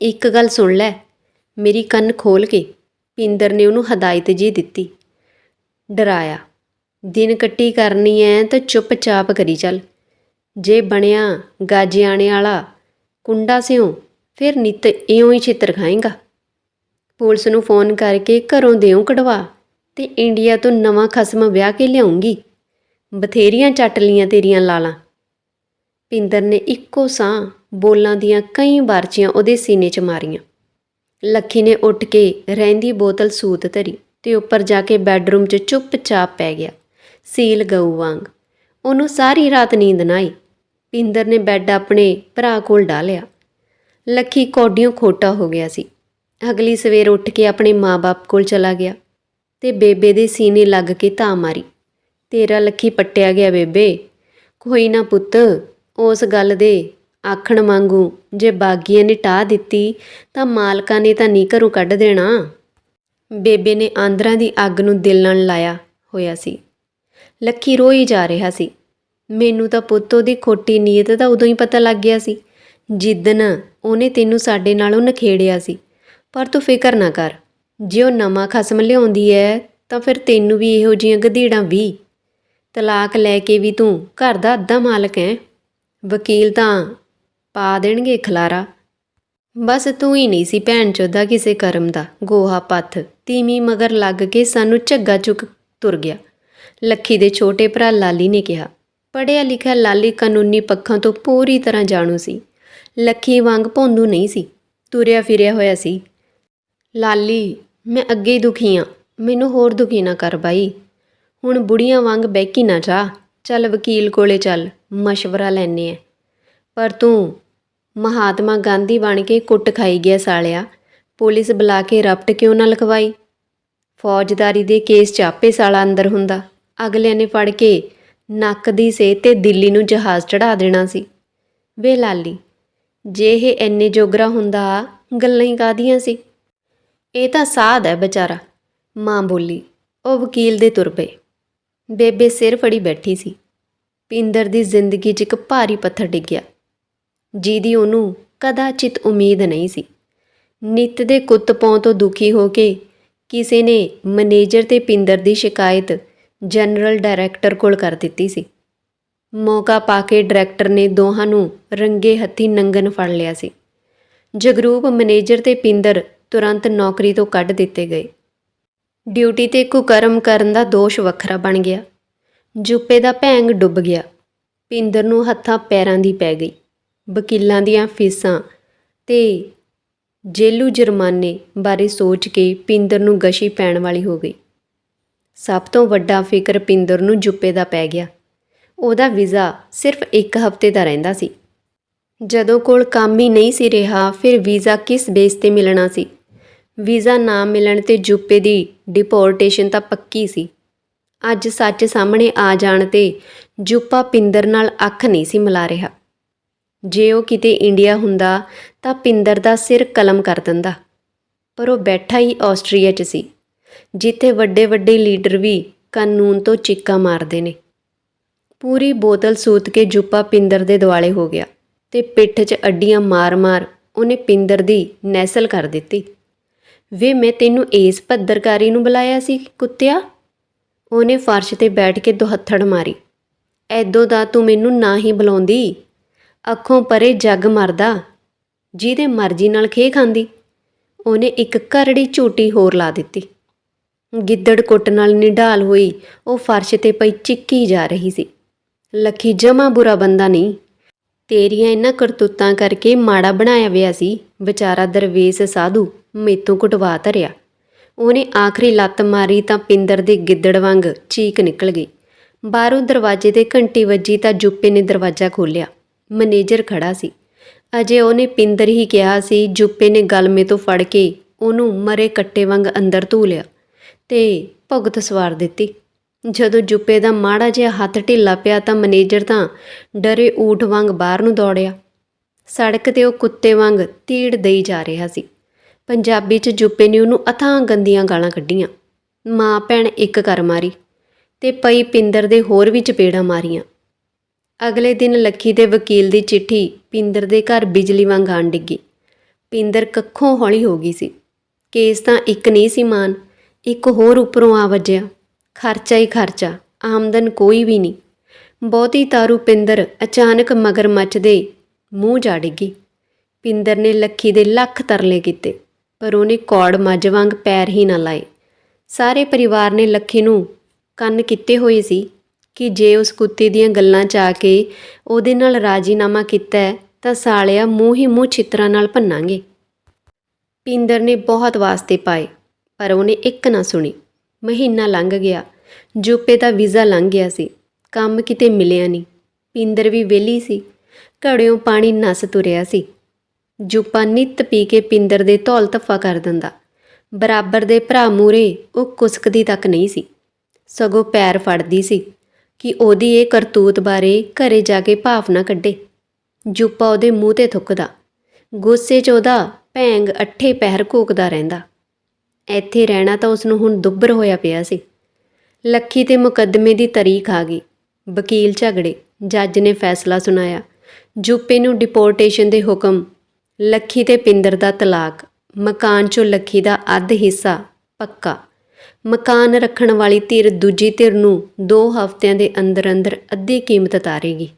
ਇੱਕ ਗੱਲ ਸੁਣ ਲੈ। ਮੇਰੀ ਕੰਨ ਖੋਲ ਕੇ ਪਿੰਦਰ ਨੇ ਉਹਨੂੰ ਹਦਾਇਤ ਜੀ ਦਿੱਤੀ। ਡਰਾਇਆ। ਦਿਨ ਕੱਟੀ ਕਰਨੀ ਐ ਤਾਂ ਚੁੱਪਚਾਪ ਕਰੀ ਚੱਲ। ਜੇ ਬਣਿਆ ਗਾਜਿਆਣੇ ਵਾਲਾ ਕੁੰਡਾ ਸਿਓ ਫਿਰ ਨਿੱਤ ਇਉਂ ਹੀ ਛਿੱਤਰ ਖਾਏਗਾ। ਪੁਲਿਸ ਨੂੰ ਫੋਨ ਕਰਕੇ ਘਰੋਂ ਦਿਓ ਕਢਵਾ ਤੇ ਇੰਡੀਆ ਤੋਂ ਨਵਾਂ ਖਸਮ ਵਿਆਹ ਕੇ ਲਿਆਉਂਗੀ। ਬਥੇਰੀਆਂ ਚੱਟ ਲੀਆਂ ਤੇਰੀਆਂ ਲਾਲਾਂ। ਪਿੰਦਰ ਨੇ ਇੱਕੋ ਸਾਹ ਬੋਲਾਂ ਦੀਆਂ ਕਈ ਬਾਰਚੀਆਂ ਉਹਦੇ ਸੀਨੇ 'ਚ ਮਾਰੀਆਂ। ਲੱਖੀ ਨੇ ਉੱਠ ਕੇ ਰਹਿੰਦੀ ਬੋਤਲ ਸੂਤ ਧਰੀ ਤੇ ਉੱਪਰ ਜਾ ਕੇ ਬੈੱਡਰੂਮ 'ਚ ਚੁੱਪਚਾਪ ਪੈ ਗਿਆ। ਸੀਲ ਗਊ ਵਾਂਗ। ਉਹਨੂੰ ਸਾਰੀ ਰਾਤ ਨੀਂਦ ਨਾ ਆਈ। ਪਿੰਦਰ ਨੇ ਬੈੱਡ ਆਪਣੇ ਭਰਾ ਕੋਲ ਡਾਲਿਆ ਲੱਖੀ ਕੋਡੀਆਂ ਖੋਟਾ ਹੋ ਗਿਆ ਸੀ। ਅਗਲੀ ਸਵੇਰ ਉੱਠ ਕੇ ਆਪਣੇ ਮਾਪੇ ਕੋਲ ਚਲਾ ਗਿਆ ਤੇ ਬੇਬੇ ਦੇ ਸੀਨੇ ਲੱਗ ਕੇ ਧਾ ਮਾਰੀ। ਤੇਰਾ ਲੱਖੀ ਪੱਟਿਆ ਗਿਆ ਬੇਬੇ। ਕੋਈ ਨਾ ਪੁੱਤ, ਉਸ ਗੱਲ ਦੇ ਆਖਣ ਵਾਂਗੂ, ਜੇ ਬਾਗੀਆਂ ਨੇ ਟਾਹ ਦਿੱਤੀ, ਤਾਂ ਮਾਲਕਾਂ ਨੇ ਤਾਂ ਨੀ ਘਰੋਂ ਕੱਢ ਦੇਣਾ। ਬੇਬੇ ਨੇ ਆਂਦਰਾਂ ਦੀ ਅੱਗ ਨੂੰ ਦਿਲ ਨਾਲ ਲਾਇਆ ਹੋਇਆ ਸੀ। ਲੱਖੀ ਰੋਈ ਜਾ ਰਿਹਾ ਸੀ। ਮੈਨੂੰ ਤਾਂ ਪੁੱਤ ਉਹਦੀ ਖੋਟੀ ਨੀਅਤ ਦਾ ਉਦੋਂ ਹੀ ਪਤਾ ਲੱਗ ਗਿਆ ਸੀ। ਜਿੱਦਨ ਉਹਨੇ ਤੈਨੂੰ ਸਾਡੇ ਨਾਲੋਂ ਨਖੇੜਿਆ ਸੀ। ਪਰ ਤੂੰ ਫਿਕਰ ਨਾ ਕਰ। ਜੇ ਉਹ ਨਵਾਂ ਖਸਮ ਲਿਆਉਂਦੀ ਐ, ਤਾਂ ਫਿਰ ਤੈਨੂੰ ਵੀ ਇਹੋ ਜੀਆਂ ਗਧੀੜਾਂ ਵੀ। ਤਲਾਕ ਲੈ ਕੇ ਵੀ ਤੂੰ ਘਰ ਦਾ ਅੱਧਾ ਮਾਲਕ ਐ। ਵਕੀਲ ਤਾਂ ਪਾ ਦੇਣਗੇ ਖਲਾਰਾ। ਬਸ ਤੂੰ ਹੀ ਨਹੀਂ ਸੀ ਭੈਣ ਚੋਦਾ ਕਿਸੇ ਕਰਮ ਦਾ। ਗੋਹਾ ਪੱਥ, ਤੀਵੀਂ ਮਗਰ ਲੱਗ ਕੇ ਸਾਨੂੰ ਝੱਗਾ ਚੁੱਕ ਤੁਰ ਗਿਆ। ਲੱਖੀ ਦੇ ਛੋਟੇ ਭਰਾ ਲਾਲੀ ਨੇ ਕਿਹਾ ਪੜਿਆ ਲਿਖਿਆ ਲਾਲੀ ਕਾਨੂੰਨੀ ਪੱਖਾਂ ਤੋਂ ਪੂਰੀ ਤਰ੍ਹਾਂ ਜਾਣੂ ਸੀ। ਲੱਖੀ ਵਾਂਗ ਭੌਂਦੂ ਨਹੀਂ ਸੀ, ਤੁਰਿਆ ਫਿਰਿਆ ਹੋਇਆ ਸੀ। ਲਾਲੀ, ਮੈਂ ਅੱਗੇ ਹੀ ਦੁਖੀ ਆ, ਮੈਨੂੰ ਹੋਰ ਦੁਖੀ ਨਾ ਕਰ ਬਾਈ। ਹੁਣ ਬੁੜੀਆਂ ਵਾਂਗ ਬੈਕੀ ਨਾ ਜਾ, ਚੱਲ ਵਕੀਲ ਕੋਲੇ ਚੱਲ, ਮਸ਼ਵਰਾ ਲੈਣੇ ਆ। ਪਰ ਤੂੰ ਮਹਾਤਮਾ ਗਾਂਧੀ ਬਣ ਕੇ ਕੁੱਟ ਖਾਈ ਗਿਆ ਸਾਲਿਆ। ਪੁਲਿਸ ਬੁਲਾ ਕੇ ਰਪਟ ਕਿਉਂ ਨਾ ਲਿਖਵਾਈ? ਫੌਜਦਾਰੀ ਦੇ ਕੇਸ 'ਚ ਆਪੇ ਸਾਲਾ ਅੰਦਰ ਹੁੰਦਾ। ਅਗਲਿਆਂ ਨੇ ਫੜ ਕੇ ਨੱਕ ਦੀ ਸੇ ਤੇ ਦਿੱਲੀ ਨੂੰ ਜਹਾਜ਼ ਚੜਾ ਦੇਣਾ ਸੀ। ਵੇ ਲਾਲੀ, ਜੇ ਇਹ ਐਨੇ ਜੋਗਰਾ ਹੁੰਦਾ, ਗੱਲਾਂ ਹੀ ਕਾਦੀਆਂ ਸੀ? ਇਹ ਤਾਂ ਸਾਧ ਹੈ ਵਿਚਾਰਾ। ਮਾਂ ਬੋਲੀ, ਉਹ ਵਕੀਲ ਦੇ ਤੁਰ ਪਏ। ਬੇਬੇ ਸਿਰ ਫੜੀ ਬੈਠੀ ਸੀ। ਪਿੰਦਰ ਦੀ ਜ਼ਿੰਦਗੀ 'ਚ ਇੱਕ ਭਾਰੀ ਪੱਥਰ ਡਿੱਗਿਆ। ਜਿਹਦੀ ਉਹਨੂੰ ਕਦਾਚਿਤ ਉਮੀਦ ਨਹੀਂ ਸੀ। ਨਿੱਤ ਦੇ ਕੁੱਤ ਪੌਂ ਤੋਂ ਦੁਖੀ ਹੋ ਕੇ ਕਿਸੇ ਨੇ ਮੈਨੇਜਰ ਤੇ ਪਿੰਦਰ ਦੀ ਸ਼ਿਕਾਇਤ ਜਨਰਲ ਡਾਇਰੈਕਟਰ ਕੋਲ ਕਰ ਦਿੱਤੀ ਸੀ। ਮੌਕਾ ਪਾ ਕੇ ਡਾਇਰੈਕਟਰ ਨੇ ਦੋਹਾਂ ਨੂੰ ਰੰਗੇ ਹੱਥੀ ਨੰਗਨ ਫੜ ਲਿਆ ਸੀ। ਜਗਰੂਪ ਮੈਨੇਜਰ ਤੇ ਪਿੰਦਰ ਤੁਰੰਤ ਨੌਕਰੀ ਤੋਂ ਕੱਢ ਦਿੱਤੇ ਗਏ। ਡਿਊਟੀ ਤੇ ਕੁਕਰਮ ਕਰਨ ਦਾ ਦੋਸ਼ ਵੱਖਰਾ ਬਣ ਗਿਆ। ਜੁੱਪੇ ਦਾ ਭੈਂਗ ਡੁੱਬ ਗਿਆ। ਪਿੰਦਰ ਨੂੰ ਹੱਥਾਂ ਪੈਰਾਂ ਦੀ ਪੈ ਗਈ। ਵਕੀਲਾਂ ਦੀਆਂ ਫੀਸਾਂ ਅਤੇ ਜੇਲੂ ਜੁਰਮਾਨੇ ਬਾਰੇ ਸੋਚ ਕੇ ਪਿੰਦਰ ਨੂੰ ਗਸ਼ੀ ਪੈਣ ਵਾਲੀ ਹੋ ਗਈ। ਸਭ ਤੋਂ ਵੱਡਾ ਫਿਕਰ ਪਿੰਦਰ ਨੂੰ ਜੁੱਪੇ ਦਾ ਪੈ ਗਿਆ। ਉਹਦਾ ਵੀਜ਼ਾ ਸਿਰਫ ਇੱਕ ਹਫ਼ਤੇ ਦਾ ਰਹਿੰਦਾ ਸੀ। ਜਦੋਂ ਕੋਲ ਕੰਮ ਹੀ ਨਹੀਂ ਸੀ ਰਿਹਾ, ਫਿਰ ਵੀਜ਼ਾ ਕਿਸ ਬੇਸ ਤੇ ਮਿਲਣਾ ਸੀ? ਵੀਜ਼ਾ ਨਾ ਮਿਲਣ ਤੇ ਜੁੱਪੇ ਦੀ ਡਿਪੋਰਟੇਸ਼ਨ ਤਾਂ ਪੱਕੀ ਸੀ। ਅੱਜ ਸੱਚ ਸਾਹਮਣੇ ਆ ਜਾਣ ਤੇ ਜੁੱਪਾ ਪਿੰਦਰ ਨਾਲ ਅੱਖ ਨਹੀਂ ਸੀ ਮਿਲਾ ਰਿਹਾ। ਜੇ ਉਹ ਕਿਤੇ ਇੰਡੀਆ ਹੁੰਦਾ ਤਾਂ ਪਿੰਦਰ ਦਾ ਸਿਰ ਕਲਮ ਕਰ ਦਿੰਦਾ। ਪਰ ਉਹ ਬੈਠਾ ਹੀ ਆਸਟਰੀਆ 'ਚ ਸੀ, ਜਿੱਥੇ ਵੱਡੇ ਵੱਡੇ ਲੀਡਰ ਵੀ ਕਾਨੂੰਨ ਤੋਂ ਚੀਕਾਂ ਮਾਰਦੇ ਨੇ। ਪੂਰੀ ਬੋਤਲ ਸੂਤ ਕੇ ਜੁੱਪਾ ਪਿੰਦਰ ਦੇ ਦੁਆਲੇ ਹੋ ਗਿਆ ਤੇ ਪਿੱਠ 'ਚ ਅੱਡੀਆਂ ਮਾਰ-ਮਾਰ ਉਹਨੇ ਪਿੰਦਰ ਦੀ ਨੈਸਲ ਕਰ ਦਿੱਤੀ। ਵੇ, ਮੈਂ ਤੈਨੂੰ ਇਸ ਪੱਦਰਕਾਰੀ ਨੂੰ ਬੁਲਾਇਆ ਸੀ, ਕੁੱਤਿਆ? ਉਹਨੇ ਫਰਸ਼ ਤੇ ਬੈਠ ਕੇ ਦੁਹੱਥੜ ਮਾਰੀ। ਐਦੋਂ ਦਾ ਤੂੰ ਮੈਨੂੰ ਨਾ ਹੀ ਬੁਲਾਉਂਦੀ। ਅੱਖੋਂ ਪਰੇ ਜੱਗ ਮਰਦਾ, ਜਿਹਦੇ ਮਰਜ਼ੀ ਨਾਲ ਖੇ ਖਾਂਦੀ। ਉਹਨੇ ਇੱਕ ਕਰੜੀ ਝੂਟੀ ਹੋਰ ਲਾ ਦਿੱਤੀ। ਗਿੱਦੜ ਕੁੱਟ ਨਾਲ ਨਿਢਾਲ ਹੋਈ, ਉਹ ਫਰਸ਼ ਤੇ ਪਈ ਚਿੱਕੀ ਜਾ ਰਹੀ ਸੀ। ਲੱਖੀ, ਜਮਾ ਬੁਰਾ ਬੰਦਾ ਨਹੀਂ। ਤੇਰੀਆਂ ਇਹਨਾਂ ਕਰਤੂਤਾਂ ਕਰਕੇ ਮਾੜਾ ਬਣਾਇਆ ਵਿਆ ਸੀ, ਵਿਚਾਰਾ ਦਰਵੇਸ਼ ਸਾਧੂ ਮੇਤੋਂ ਕੁਟਵਾ ਧਰਿਆ। ਉਹਨੇ ਆਖਰੀ ਲੱਤ ਮਾਰੀ ਤਾਂ ਪਿੰਦਰ ਦੇ ਗਿੱਦੜ ਵਾਂਗ ਚੀਕ ਨਿਕਲ ਗਈ। ਬਾਹਰੋਂ ਦਰਵਾਜ਼ੇ ਤੇ ਘੰਟੀ ਵੱਜੀ ਤਾਂ ਜੁੱਪੇ ਨੇ ਦਰਵਾਜ਼ਾ ਖੋਲ੍ਹਿਆ। ਮੈਨੇਜਰ ਖੜਾ ਸੀ। ਅਜੇ ਉਹਨੇ ਪਿੰਦਰ ਹੀ ਕਿਹਾ ਸੀ, ਜੁੱਪੇ ਨੇ ਗਲਮੇ ਤੋਂ ਫੜ ਕੇ ਉਹਨੂੰ ਮਰੇ ਕੱਟੇ ਵਾਂਗ ਅੰਦਰ ਧੂ ਲਿਆ ਤੇ ਭੁਗਤ ਸਵਾਰ ਦਿੱਤੀ। ਜਦੋਂ ਜੁੱਪੇ ਦਾ ਮਾੜਾ ਜਿਹਾ ਹੱਥ ਢਿੱਲਾ ਪਿਆ ਤਾਂ ਮੈਨੇਜਰ ਤਾਂ ਡਰੇ ਊਠ ਵਾਂਗ ਬਾਹਰ ਨੂੰ ਦੌੜਿਆ। ਸੜਕ ਤੇ ਉਹ ਕੁੱਤੇ ਵਾਂਗ ਤੀੜ ਦੇਈ ਜਾ ਰਿਹਾ ਸੀ। ਪੰਜਾਬੀ 'ਚ ਜੁੱਪੇ ਨੇ ਉਹਨੂੰ ਅਥਾਂ ਗੰਦੀਆਂ ਗਾਲਾਂ ਕੱਢੀਆਂ। ਮਾਂ ਭੈਣ ਇੱਕ ਕਰ ਮਾਰੀ ਤੇ ਪਈ ਪਿੰਦਰ ਦੇ ਹੋਰ ਵੀ ਚਪੇੜਾਂ ਮਾਰੀਆਂ। ਅਗਲੇ ਦਿਨ ਲੱਖੀ ਦੇ ਵਕੀਲ ਦੀ ਚਿੱਠੀ ਪਿੰਦਰ ਦੇ ਘਰ ਬਿਜਲੀ ਵਾਂਗ ਆਣ ਡਿੱਗੀ। ਪਿੰਦਰ ਕੱਖੋਂ ਹੌਲੀ ਹੋ ਗਈ ਸੀ। ਕੇਸ ਤਾਂ ਇੱਕ ਨਹੀਂ ਸੀ ਮਾਨ, ਇੱਕ ਹੋਰ ਉੱਪਰੋਂ ਆ ਵੱਜਿਆ। ਖਰਚਾ ਹੀ ਖਰਚਾ, ਆਮਦਨ ਕੋਈ ਵੀ ਨਹੀਂ। ਬਹੁਤੀ ਤਾਰੂ ਪਿੰਦਰ ਅਚਾਨਕ ਮਗਰਮੱਛ ਦੇ ਮੂੰਹ ਜਾ ਡਿੱਗੀ। ਪਿੰਦਰ ਨੇ ਲੱਖੀ ਦੇ ਲੱਖ ਤਰਲੇ ਕੀਤੇ, ਪਰ ਉਹਨੇ ਕੌੜ ਮੱਝ ਵਾਂਗ ਪੈਰ ਹੀ ਨਾ ਲਾਏ। ਸਾਰੇ ਪਰਿਵਾਰ ਨੇ ਲੱਖੀ ਨੂੰ ਕੰਨ ਕੀਤੇ ਹੋਏ ਸੀ। ਕਿ ਜੇ ਉਸ ਕੁੱਤੇ ਦੀਆਂ ਗੱਲਾਂ ਚ ਆ ਕੇ ਉਹਦੇ ਨਾਲ ਰਾਜੀਨਾਮਾ ਕੀਤਾ ਤਾਂ ਸਾਲਿਆ ਮੂੰਹ ਹੀ ਮੂੰਹ ਛਿੱਤਰਾਂ ਨਾਲ ਭੰਨਾਂਗੇ। ਪਿੰਦਰ ਨੇ ਬਹੁਤ ਵਾਸਤੇ ਪਾਏ, ਪਰ ਉਹਨੇ ਇੱਕ ਨਾ ਸੁਣੀ। ਮਹੀਨਾ ਲੰਘ ਗਿਆ। ਜੁੱਪੇ ਦਾ ਵੀਜ਼ਾ ਲੰਘ ਗਿਆ ਸੀ। ਕੰਮ ਕਿਤੇ ਮਿਲਿਆ ਨਹੀਂ। ਪਿੰਦਰ ਵੀ ਵਿਹਲੀ ਸੀ। ਘੜਿਓਂ ਪਾਣੀ ਨਸ ਤੁਰਿਆ ਸੀ। ਜੁੱਪਾ ਨਿੱਤ ਪੀ ਕੇ ਪਿੰਦਰ ਦੇ ਧੌਲ ਧੱਫਾ ਕਰ ਦਿੰਦਾ। ਬਰਾਬਰ ਦੇ ਭਰਾ ਮੂਰੇ ਉਹ ਕੁਸਕਦੀ ਤੱਕ ਨਹੀਂ ਸੀ। ਸਗੋਂ ਪੈਰ ਫੜਦੀ ਸੀ। ਕਿ ਉਹਦੀ ਇਹ ਕਰਤੂਤ ਬਾਰੇ ਘਰੇ ਜਾ ਕੇ ਭਾਵਨਾ ਕੱਢੇ। ਜੁੱਪਾ ਉਹਦੇ ਮੂੰਹ ਤੇ ਥੁੱਕਦਾ। ਗੁੱਸੇ 'ਚ ਉਹਦਾ ਭੈਂਗ ਅੱਠੇ ਪਹਿਰ ਘੂਕਦਾ ਰਹਿੰਦਾ। ਇੱਥੇ ਰਹਿਣਾ ਤਾਂ ਉਸ ਨੂੰ ਹੁਣ ਦੁੱਬਰ ਹੋਇਆ ਪਿਆ ਸੀ। ਲੱਖੀ ਤੇ ਮੁਕੱਦਮੇ ਦੀ ਤਾਰੀਖ ਆ ਗਈ। ਵਕੀਲ ਝਗੜੇ। ਜੱਜ ਨੇ ਫੈਸਲਾ ਸੁਣਾਇਆ। ਜੁੱਪੇ ਨੂੰ ਡਿਪੋਰਟੇਸ਼ਨ ਦੇ ਹੁਕਮ। ਲੱਖੀ ਤੇ ਪਿੰਦਰ ਦਾ ਤਲਾਕ। ਮਕਾਨ 'ਚੋਂ ਲੱਖੀ ਦਾ ਅੱਧ ਹਿੱਸਾ ਪੱਕਾ। ਮਕਾਨ ਰੱਖਣ ਵਾਲੀ ਧਿਰ ਦੂਜੀ ਧਿਰ ਨੂੰ 2 ਹਫ਼ਤਿਆਂ ਦੇ ਅੰਦਰ ਅੰਦਰ ਅੱਧੀ ਕੀਮਤ ਤਾਰੇਗੀ।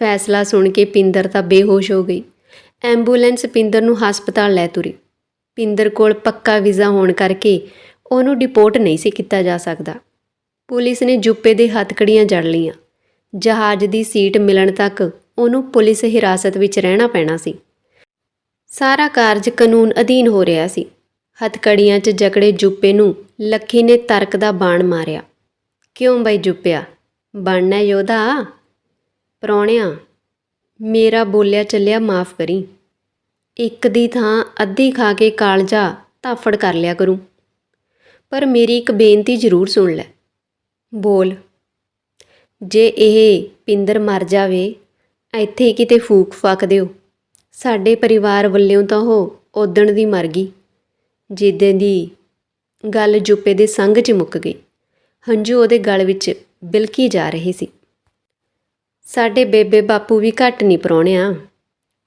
ਫੈਸਲਾ ਸੁਣ ਕੇ ਪਿੰਦਰ ਤਾਂ ਬੇਹੋਸ਼ ਹੋ ਗਈ। ਐਂਬੂਲੈਂਸ ਪਿੰਦਰ ਨੂੰ ਹਸਪਤਾਲ ਲੈ ਤੁਰੀ। ਪਿੰਦਰ ਕੋਲ ਪੱਕਾ ਵੀਜ਼ਾ ਹੋਣ ਕਰਕੇ ਉਹਨੂੰ ਡਿਪੋਰਟ ਨਹੀਂ ਸੀ ਕੀਤਾ ਜਾ ਸਕਦਾ। ਪੁਲਿਸ ਨੇ ਜੁੱਪੇ ਦੇ ਹੱਥਕੜੀਆਂ ਜੜ ਲਈਆਂ। ਜਹਾਜ਼ ਦੀ ਸੀਟ ਮਿਲਣ ਤੱਕ ਉਹਨੂੰ ਪੁਲਿਸ ਹਿਰਾਸਤ ਵਿੱਚ ਰਹਿਣਾ ਪੈਣਾ ਸੀ। ਸਾਰਾ ਕਾਰਜ ਕਾਨੂੰਨ ਅਧੀਨ ਹੋ ਰਿਹਾ ਸੀ। ਹੱਥਕੜੀਆਂ 'ਚ ਜਕੜੇ ਜੁੱਪੇ ਨੂੰ ਲੱਖੀ ਨੇ ਤਰਕ ਦਾ ਬਾਣ ਮਾਰਿਆ। ਕਿਉਂ ਬਈ ਜੁੱਪਿਆ? ਬਣਨਾ ਯੋਧਾ ਪ੍ਰਾਹੁਣਿਆ ਮੇਰਾ ਬੋਲਿਆ ਚੱਲਿਆ ਮਾਫ ਕਰੀ। ਇੱਕ ਦੀ ਥਾਂ ਅੱਧੀ ਖਾ ਕੇ ਕਾਲਜਾ ਧਾਫੜ ਕਰ ਲਿਆ ਕਰੂੰ। ਪਰ ਮੇਰੀ ਇੱਕ ਬੇਨਤੀ ਜ਼ਰੂਰ ਸੁਣ ਲੈ। ਬੋਲ। ਜੇ ਇਹ ਪਿੰਦਰ ਮਰ ਜਾਵੇ, ਇੱਥੇ ਹੀ ਕਿਤੇ ਫੂਕ ਫੱਕ ਦਿਓ। ਸਾਡੇ ਪਰਿਵਾਰ ਵੱਲੋਂ ਤਾਂ ਉਹ ਉਦਣ ਦੀ ਮਰ ਗਈ। ਜਿੱਦਾਂ ਦੀ ਗੱਲ ਜੁੱਪੇ ਦੇ ਸੰਗ 'ਚ ਮੁੱਕ ਗਈ। ਹੰਝੂ ਉਹਦੇ ਗਲ ਵਿੱਚ ਬਿਲਕੀ ਜਾ ਰਹੇ ਸੀ। ਸਾਡੇ ਬੇਬੇ ਬਾਪੂ ਵੀ ਘੱਟ ਨਹੀਂ ਪਰੋਣਿਆ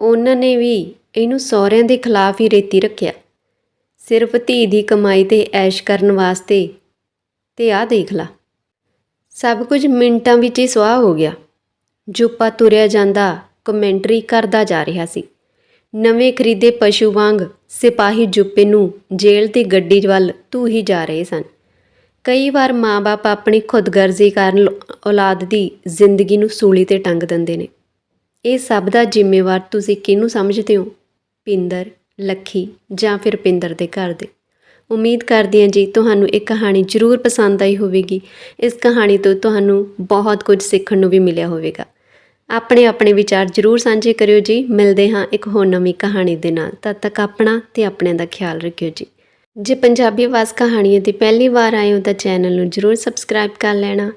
ਉਹਨਾਂ ਨੇ ਵੀ ਇਹਨੂੰ ਸਹੁਰਿਆਂ ਦੇ ਖਿਲਾਫ ਹੀ ਰੇਤੀ ਰੱਖਿਆ। ਸਿਰਫ ਧੀ ਦੀ ਕਮਾਈ ਤੇ ਐਸ਼ ਕਰਨ ਵਾਸਤੇ ਤੇ ਆਹ ਦੇਖ ਲਾ। ਸਭ ਕੁਝ ਮਿੰਟਾਂ ਵਿੱਚ ਹੀ ਸੁਆਹ ਹੋ ਗਿਆ। ਜੁੱਪਾ ਤੁਰਿਆ ਜਾਂਦਾ ਕਮੈਂਟਰੀ ਕਰਦਾ ਜਾ ਰਿਹਾ ਸੀ। ਨਵੇਂ ਖਰੀਦੇ ਪਸ਼ੂ ਵਾਂਗ ਸਿਪਾਹੀ ਜੁੱਪੇ ਨੂੰ ਜੇਲ੍ਹ ਦੀ ਗੱਡੀ ਵੱਲ ਧੂ ਹੀ ਜਾ ਰਹੇ ਸਨ। ਕਈ ਵਾਰ ਮਾਪੇ ਆਪਣੀ ਖੁਦਗਰਜ਼ੀ ਕਾਰਨ ਔਲਾਦ ਦੀ ਜ਼ਿੰਦਗੀ ਨੂੰ ਸੂਲੀ ਤੇ ਟੰਗ ਦਿੰਦੇ ਨੇ। ਇਹ ਸਭ ਦਾ ਜ਼ਿੰਮੇਵਾਰ ਤੁਸੀਂ ਕਿਹਨੂੰ ਸਮਝਦੇ ਹੋ? ਪਿੰਦਰ, ਲੱਖੀ ਜਾਂ ਫਿਰ ਪਿੰਦਰ ਦੇ ਘਰ ਦੇ? ਉਮੀਦ ਕਰਦੀ ਹਾਂ ਜੀ ਤੁਹਾਨੂੰ ਇਹ ਕਹਾਣੀ ਜ਼ਰੂਰ ਪਸੰਦ ਆਈ ਹੋਵੇਗੀ। ਇਸ ਕਹਾਣੀ ਤੋਂ ਤੁਹਾਨੂੰ ਬਹੁਤ ਕੁਝ ਸਿੱਖਣ ਨੂੰ ਵੀ ਮਿਲਿਆ ਹੋਵੇਗਾ। ਆਪਣੇ ਆਪਣੇ ਵਿਚਾਰ ਜ਼ਰੂਰ ਸਾਂਝੇ ਕਰਿਓ ਜੀ। ਮਿਲਦੇ ਹਾਂ ਇੱਕ ਹੋਰ ਨਵੀਂ ਕਹਾਣੀ ਦੇ ਨਾਲ। ਤਦ ਤੱਕ ਆਪਣਾ ਤੇ ਆਪਣਿਆਂ ਦਾ ਖਿਆਲ ਰੱਖਿਓ ਜੀ। ਜੇ ਪੰਜਾਬੀ ਆਵਾਜ਼ ਕਹਾਣੀਆਂ ਤੇ ਪਹਿਲੀ ਵਾਰ ਆਏ ਹੋ ਤਾਂ ਚੈਨਲ ਨੂੰ ਜ਼ਰੂਰ ਸਬਸਕ੍ਰਾਈਬ ਕਰ ਲੈਣਾ।